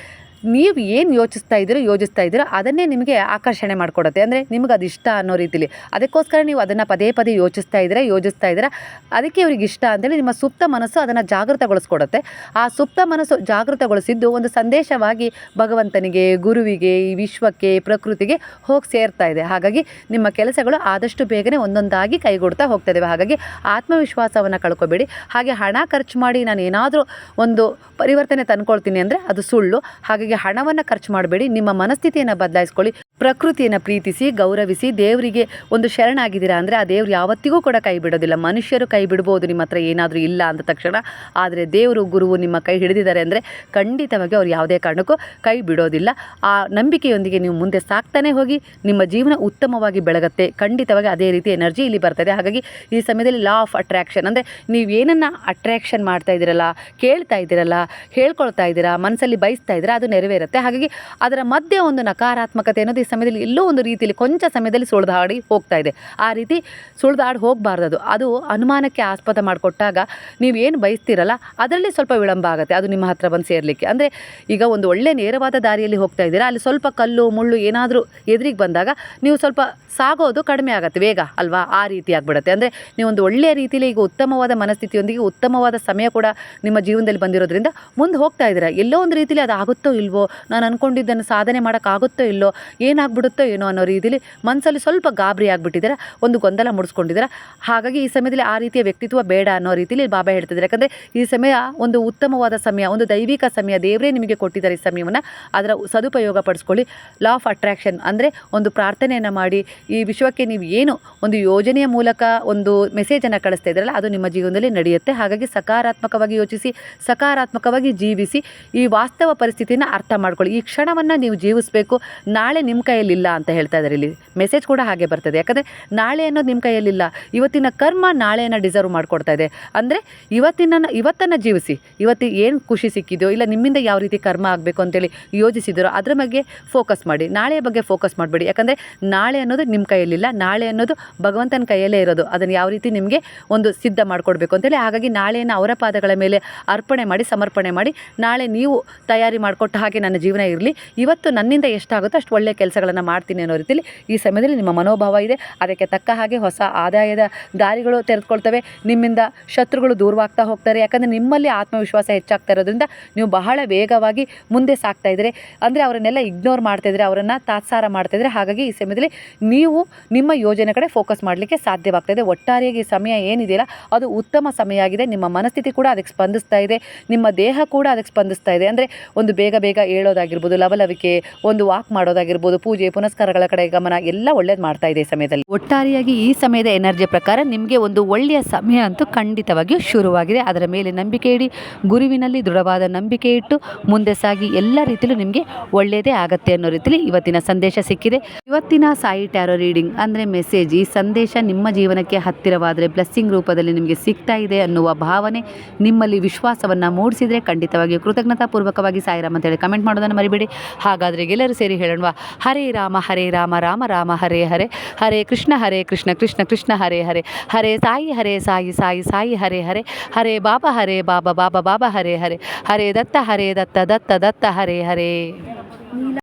ನೀವು ಏನು ಯೋಚಿಸ್ತಾ ಇದ್ದೀರೋ ಯೋಚಿಸ್ತಾ ಇದ್ದೀರೋ, ಅದನ್ನೇ ನಿಮಗೆ ಆಕರ್ಷಣೆ ಮಾಡಿಕೊಡುತ್ತೆ. ಅಂದರೆ ನಿಮ್ಗೆ ಅದು ಇಷ್ಟ ಅನ್ನೋ ರೀತಿಲಿ. ಅದಕ್ಕೋಸ್ಕರ ನೀವು ಅದನ್ನು ಪದೇ ಪದೇ ಯೋಚಿಸ್ತಾ ಇದ್ದೀರಾ ಯೋಚಿಸ್ತಾ ಇದ್ದೀರಾ, ಅದಕ್ಕೆ ಅವ್ರಿಗೆ ಇಷ್ಟ ಅಂತೇಳಿ ನಿಮ್ಮ ಸುಪ್ತ ಮನಸ್ಸು ಅದನ್ನು ಜಾಗೃತಗೊಳಿಸ್ಕೊಡುತ್ತೆ. ಆ ಸುಪ್ತ ಮನಸ್ಸು ಜಾಗೃತಗೊಳಿಸಿದ್ದು ಒಂದು ಸಂದೇಶವಾಗಿ ಭಗವಂತನಿಗೆ, ಗುರುವಿಗೆ, ಈ ವಿಶ್ವಕ್ಕೆ ಪ್ರಕೃತಿಗೆ ಹೋಗಿ ಸೇರ್ತಾ ಇದೆ. ಹಾಗಾಗಿ ನಿಮ್ಮ ಕೆಲಸಗಳು ಆದಷ್ಟು ಬೇಗನೆ ಒಂದೊಂದಾಗಿ ಕೈಗೊಡ್ತಾ ಹೋಗ್ತಾ ಇದ್ದಾವೆ ಹಾಗಾಗಿ ಆತ್ಮವಿಶ್ವಾಸವನ್ನು ಕಳ್ಕೊಬೇಡಿ. ಹಾಗೆ ಹಣ ಖರ್ಚು ಮಾಡಿ ನಾನು ಏನಾದರೂ ಒಂದು ಪರಿವರ್ತನೆ ತಂದ್ಕೊಳ್ತೀನಿ ಅಂದರೆ ಅದು ಸುಳ್ಳು. ಹಾಗಾಗಿ ಹಣವನ್ನು ಖರ್ಚು ಮಾಡಬೇಡಿ, ನಿಮ್ಮ ಮನಸ್ಥಿತಿಯನ್ನು ಬದಲಾಯಿಸ್ಕೊಳ್ಳಿ, ಪ್ರಕೃತಿಯನ್ನು ಪ್ರೀತಿಸಿ, ಗೌರವಿಸಿ, ದೇವರಿಗೆ ಒಂದು ಶರಣಾಗಿದ್ದೀರಾ ಅಂದರೆ ಆ ದೇವ್ರು ಯಾವತ್ತಿಗೂ ಕೂಡ ಕೈ ಬಿಡೋದಿಲ್ಲ. ಮನುಷ್ಯರು ಕೈ ಬಿಡ್ಬೋದು, ನಿಮ್ಮ ಹತ್ರ ಏನಾದರೂ ಇಲ್ಲ ಅಂದ ತಕ್ಷಣ, ಆದರೆ ದೇವರು, ಗುರುವು ನಿಮ್ಮ ಕೈ ಹಿಡಿದಿದ್ದಾರೆ ಅಂದರೆ ಖಂಡಿತವಾಗಿ ಅವ್ರು ಯಾವುದೇ ಕಾರಣಕ್ಕೂ ಕೈ ಬಿಡೋದಿಲ್ಲ. ಆ ನಂಬಿಕೆಯೊಂದಿಗೆ ನೀವು ಮುಂದೆ ಸಾಕ್ತಾನೆ ಹೋಗಿ, ನಿಮ್ಮ ಜೀವನ ಉತ್ತಮವಾಗಿ ಬೆಳಗುತ್ತೆ. ಖಂಡಿತವಾಗಿ ಅದೇ ರೀತಿ ಎನರ್ಜಿ ಇಲ್ಲಿ ಬರ್ತದೆ. ಹಾಗಾಗಿ ಈ ಸಮಯದಲ್ಲಿ ಲಾ ಆಫ್ ಅಟ್ರಾಕ್ಷನ್ ಅಂದರೆ ನೀವು ಏನನ್ನು ಅಟ್ರಾಕ್ಷನ್ ಮಾಡ್ತಾ ಇದ್ದೀರಲ್ಲ, ಕೇಳ್ತಾ ಇದ್ದೀರಲ್ಲ, ಹೇಳ್ಕೊಳ್ತಾ ಇದ್ದೀರಾ, ಮನಸ್ಸಲ್ಲಿ ಬಯಸ್ತಾ ಇದ್ದೀರಾ ಅದು ನೆರವೇರುತ್ತೆ. ಹಾಗಾಗಿ ಅದರ ಮಧ್ಯೆ ಒಂದು ನಕಾರಾತ್ಮಕತೆ ಅನ್ನೋದು ಈ ಸಮಯದಲ್ಲಿ ಎಲ್ಲೋ ಒಂದು ರೀತಿಯಲ್ಲಿ ಕೊಂಚ ಸಮಯದಲ್ಲಿ ಸುಳಿದಾಡಿ ಹೋಗ್ತಾ ಇದೆ. ಆ ರೀತಿ ಸುಳಿದಾಡಿ ಹೋಗಬಾರ್ದು ಅದು ಅನುಮಾನಕ್ಕೆ ಆಸ್ಪದ ಮಾಡಿಕೊಟ್ಟಾಗ ನೀವು ಏನು ಬಯಸ್ತೀರಲ್ಲ ಅದರಲ್ಲಿ ಸ್ವಲ್ಪ ವಿಳಂಬ ಆಗುತ್ತೆ. ಅದು ನಿಮ್ಮ ಹತ್ರ ಬಂದು ಸೇರಲಿಕ್ಕೆ. ಅಂದರೆ ಈಗ ಒಂದು ಒಳ್ಳೆ ನೇರವಾದ ದಾರಿಯಲ್ಲಿ ಹೋಗ್ತಾ ಇದ್ದೀರಾ? ಅಲ್ಲಿ ಸ್ವಲ್ಪ ಕಲ್ಲು, ಮುಳ್ಳು ಏನಾದರೂ ಎದುರಿಗೆ ಬಂದಾಗ ನೀವು ಸ್ವಲ್ಪ ಸಾಗೋದು ಕಡಿಮೆ ಆಗುತ್ತೆ ವೇಗ ಅಲ್ವಾ? ಆ ರೀತಿ ಆಗಿಬಿಡುತ್ತೆ. ಅಂದರೆ ನೀವು ಒಂದು ಒಳ್ಳೆಯ ರೀತಿಯಲ್ಲಿ ಈಗ ಉತ್ತಮವಾದ ಮನಸ್ಥಿತಿಯೊಂದಿಗೆ ಉತ್ತಮವಾದ ಸಮಯ ಕೂಡ ನಿಮ್ಮ ಜೀವನದಲ್ಲಿ ಬಂದಿರೋದ್ರಿಂದ ಮುಂದೆ ಹೋಗ್ತಾ ಇದ್ದೀರಾ? ಎಲ್ಲೋ ಒಂದು ರೀತಿಯಲ್ಲಿ ಅದು ಆಗುತ್ತೋ ಇಲ್ವೋ ನಾನು ಅಂದ್ಕೊಂಡಿದ್ದನ್ನು ಸಾಧನೆ ಮಾಡೋಕ್ಕಾಗುತ್ತೋ ಇಲ್ಲೋ? ಏನಾಗ್ಬಿಡುತ್ತೋ ಏನೋ ಅನ್ನೋ ರೀತಿಯಲ್ಲಿ ಮನಸ್ಸಲ್ಲಿ ಸ್ವಲ್ಪ ಗಾಬರಿ ಆಗಿಬಿಟ್ಟಿದ್ದಾರೆ? ಒಂದು ಗೊಂದಲ ಮುಡಿಸ್ಕೊಂಡಿದ್ದಾರೆ? ಹಾಗಾಗಿ ಈ ಸಮಯದಲ್ಲಿ ಆ ರೀತಿಯ ವ್ಯಕ್ತಿತ್ವ ಬೇಡ ಅನ್ನೋ ರೀತಿಯಲ್ಲಿ ಬಾಬಾ ಹೇಳ್ತಿದ್ದಾರೆ. ಯಾಕಂದರೆ ಈ ಸಮಯ ಒಂದು ಉತ್ತಮವಾದ ಸಮಯ, ಒಂದು ದೈವಿಕ ಸಮಯ ದೇವರೇ ನಿಮಗೆ ಕೊಟ್ಟಿದ್ದಾರೆ ಈ ಸಮಯವನ್ನು. ಅದರ ಸದುಪಯೋಗ ಪಡಿಸ್ಕೊಳ್ಳಿ. ಲಾ ಆಫ್ ಅಟ್ರಾಕ್ಷನ್ ಅಂದರೆ ಒಂದು ಪ್ರಾರ್ಥನೆಯನ್ನು ಮಾಡಿ, ಈ ವಿಶ್ವಕ್ಕೆ ನೀವು ಏನು ಒಂದು ಯೋಜನೆಯ ಮೂಲಕ ಒಂದು ಮೆಸೇಜನ್ನು ಕಳಿಸ್ತಾ ಇದ್ದೀರಲ್ಲ, ಅದು ನಿಮ್ಮ ಜೀವನದಲ್ಲಿ ನಡೆಯುತ್ತೆ. ಹಾಗಾಗಿ ಸಕಾರಾತ್ಮಕವಾಗಿ ಯೋಚಿಸಿ, ಸಕಾರಾತ್ಮಕವಾಗಿ ಜೀವಿಸಿ, ಈ ವಾಸ್ತವ ಪರಿಸ್ಥಿತಿಯನ್ನು ಅರ್ಥ ಮಾಡ್ಕೊಳ್ಳಿ. ಈ ಕ್ಷಣವನ್ನು ನೀವು ಜೀವಿಸಬೇಕು. ನಾಳೆ ನಿಮ್ಮ ಕೈಯಲ್ಲಿಲ್ಲ ಅಂತ ಹೇಳ್ತಾ ಇದ್ದಾರೆ ಇಲ್ಲಿ. ಮೆಸೇಜ್ ಕೂಡ ಹಾಗೆ ಬರ್ತದೆ. ಯಾಕಂದರೆ ನಾಳೆ ಅನ್ನೋದು ನಿಮ್ಮ ಕೈಯಲ್ಲಿಲ್ಲ. ಇವತ್ತಿನ ಕರ್ಮ ನಾಳೆಯನ್ನು ಡಿಸರ್ವ್ ಮಾಡಿಕೊಡ್ತಾ ಇದೆ. ಅಂದರೆ ಇವತ್ತಿನ ಇವತ್ತನ್ನು ಜೀವಿಸಿ. ಇವತ್ತು ಏನು ಖುಷಿ ಸಿಕ್ಕಿದೆಯೋ ಇಲ್ಲ ನಿಮ್ಮಿಂದ ಯಾವ ರೀತಿ ಕರ್ಮ ಆಗಬೇಕು ಅಂತೇಳಿ ಯೋಚಿಸಿದಿರೋ ಅದರ ಬಗ್ಗೆ ಫೋಕಸ್ ಮಾಡಿ. ನಾಳೆಯ ಬಗ್ಗೆ ಫೋಕಸ್ ಮಾಡಬೇಡಿ. ಯಾಕಂದರೆ ನಾಳೆ ಅನ್ನೋದು ನಿಮ್ಮ ಕೈಯಲ್ಲಿಲ್ಲ. ನಾಳೆ ಅನ್ನೋದು ಭಗವಂತನ ಕೈಯಲ್ಲೇ ಇರೋದು. ಅದನ್ನು ಯಾವ ರೀತಿ ನಿಮಗೆ ಒಂದು ಸಿದ್ಧ ಮಾಡಿಕೊಡ್ಬೇಕು ಅಂತೇಳಿ. ಹಾಗಾಗಿ ನಾಳೆಯನ್ನು ಅವರ ಪಾದಗಳ ಮೇಲೆ ಅರ್ಪಣೆ ಮಾಡಿ, ಸಮರ್ಪಣೆ ಮಾಡಿ, ನಾಳೆ ನೀವು ತಯಾರಿ ಮಾಡಿಕೊಟ್ಟ ನನ್ನ ಜೀವನ ಇರಲಿ. ಇವತ್ತು ನನ್ನಿಂದ ಎಷ್ಟಾಗುತ್ತೋ ಅಷ್ಟು ಒಳ್ಳೆಯ ಕೆಲಸಗಳನ್ನು ಮಾಡ್ತೀನಿ ಅನ್ನೋ ರೀತಿಯಲ್ಲಿ ಈ ಸಮಯದಲ್ಲಿ ನಿಮ್ಮ ಮನೋಭಾವ ಇದೆ. ಅದಕ್ಕೆ ತಕ್ಕ ಹಾಗೆ ಹೊಸ ಆದಾಯದ ದಾರಿಗಳು ತೆರೆದುಕೊಳ್ತವೆ. ನಿಮ್ಮಿಂದ ಶತ್ರುಗಳು ದೂರವಾಗ್ತಾ ಹೋಗ್ತಾರೆ. ಯಾಕಂದರೆ ನಿಮ್ಮಲ್ಲಿ ಆತ್ಮವಿಶ್ವಾಸ ಹೆಚ್ಚಾಗ್ತಾ ಇರೋದ್ರಿಂದ ನೀವು ಬಹಳ ವೇಗವಾಗಿ ಮುಂದೆ ಸಾಗ್ತಾ ಇದ್ದರೆ. ಅಂದರೆ ಅವರನ್ನೆಲ್ಲ ಇಗ್ನೋರ್ ಮಾಡ್ತಾ ಇದ್ರೆ ಅವರನ್ನು ತಾತ್ಸಾರ ಮಾಡ್ತಾ ಇದ್ರೆ ಹಾಗಾಗಿ ಈ ಸಮಯದಲ್ಲಿ ನೀವು ನಿಮ್ಮ ಯೋಜನೆ ಕಡೆ ಫೋಕಸ್ ಮಾಡಲಿಕ್ಕೆ ಸಾಧ್ಯವಾಗ್ತದೆ ಒಟ್ಟಾರೆಯಾಗಿ ಸಮಯ ಏನಿದೆಯಲ್ಲ, ಅದು ಉತ್ತಮ ಸಮಯ ಆಗಿದೆ. ನಿಮ್ಮ ಮನಸ್ಥಿತಿ ಕೂಡ ಅದಕ್ಕೆ ಸ್ಪಂದಿಸ್ತಾ ಇದೆ. ನಿಮ್ಮ ದೇಹ ಕೂಡ ಅದಕ್ಕೆ ಸ್ಪಂದಿಸ್ತಾ ಇದೆ. ಅಂದರೆ ಒಂದು ಬೇಗ ಬೇಗ ಬೇಗ ಹೇಳೋದಾಗಿರ್ಬೋದು ಲವಲವಿಕೆ, ಒಂದು ವಾಕ್ ಮಾಡೋದಾಗಿರ್ಬೋದು, ಪೂಜೆ, ಪುನಸ್ಕಾರಗಳ ಕಡೆ ಗಮನ ಎಲ್ಲ ಒಳ್ಳೇದು ಮಾಡ್ತಾ ಇದೆ ಸಮಯದಲ್ಲಿ. ಒಟ್ಟಾರೆಯಾಗಿ ಈ ಸಮಯದ ಎನರ್ಜಿ ಪ್ರಕಾರ ನಿಮಗೆ ಒಂದು ಒಳ್ಳೆಯ ಸಮಯ ಅಂತೂ ಖಂಡಿತವಾಗಿಯೂ ಶುರುವಾಗಿದೆ. ಅದರ ಮೇಲೆ ನಂಬಿಕೆ ಇಡಿ, ಗುರುವಿನಲ್ಲಿ ದೃಢವಾದ ನಂಬಿಕೆ ಇಟ್ಟು ಮುಂದೆ ಸಾಗಿ ಎಲ್ಲ ರೀತಿಯಲ್ಲೂ ನಿಮಗೆ ಒಳ್ಳೆಯದೇ ಆಗತ್ತೆ ಅನ್ನೋ ರೀತಿಯಲ್ಲಿ ಇವತ್ತಿನ ಸಂದೇಶ ಸಿಕ್ಕಿದೆ. ಇವತ್ತಿನ ಸಾಯಿ ಟ್ಯಾರೋ ರೀಡಿಂಗ್ ಅಂದರೆ ಮೆಸೇಜ್ ಈ ಸಂದೇಶ ನಿಮ್ಮ ಜೀವನಕ್ಕೆ ಹತ್ತಿರವಾದರೆ ಬ್ಲೆಸ್ಸಿಂಗ್ ರೂಪದಲ್ಲಿ ನಿಮಗೆ ಸಿಗ್ತಾ ಇದೆ ಅನ್ನುವ ಭಾವನೆ ನಿಮ್ಮಲ್ಲಿ ವಿಶ್ವಾಸವನ್ನು ಮೂಡಿಸಿದರೆ ಖಂಡಿತವಾಗಿಯೂ ಕೃತಜ್ಞತಾಪೂರ್ವಕವಾಗಿ ಸಾಯಿರಾಮ್ ಅಂತೇಳಿ ಕಮೆಂಟ್ ಮಾಡೋದನ್ನು ಮರಿಬೇಡಿ. ಹಾಗಾದರೆ ಎಲ್ಲರೂ ಸೇರಿ ಹೇಳೋಣ ಹರೇ ರಾಮ ಹರೇ ರಾಮ ರಾಮ ರಾಮ, ಹರೇ ಹರೇ. ಹರೇ ಕೃಷ್ಣ ಹರೇ ಕೃಷ್ಣ ಕೃಷ್ಣ ಕೃಷ್ಣ, ಹರೇ ಹರೇ. ಹರೇ ಸಾಯಿ ಹರೇ ಸಾಯಿ ಸಾಯಿ ಸಾಯಿ, ಹರೇ ಹರೇ. ಹರೇ ಬಾಬಾ ಹರೇ ಬಾಬಾ ಬಾಬಾ ಬಾಬಾ, ಹರೇ ಹರೇ. ಹರೇ ದತ್ತ ಹರೇ ದತ್ತ ದತ್ತ ದತ್ತ, ಹರೇ ಹರೇ.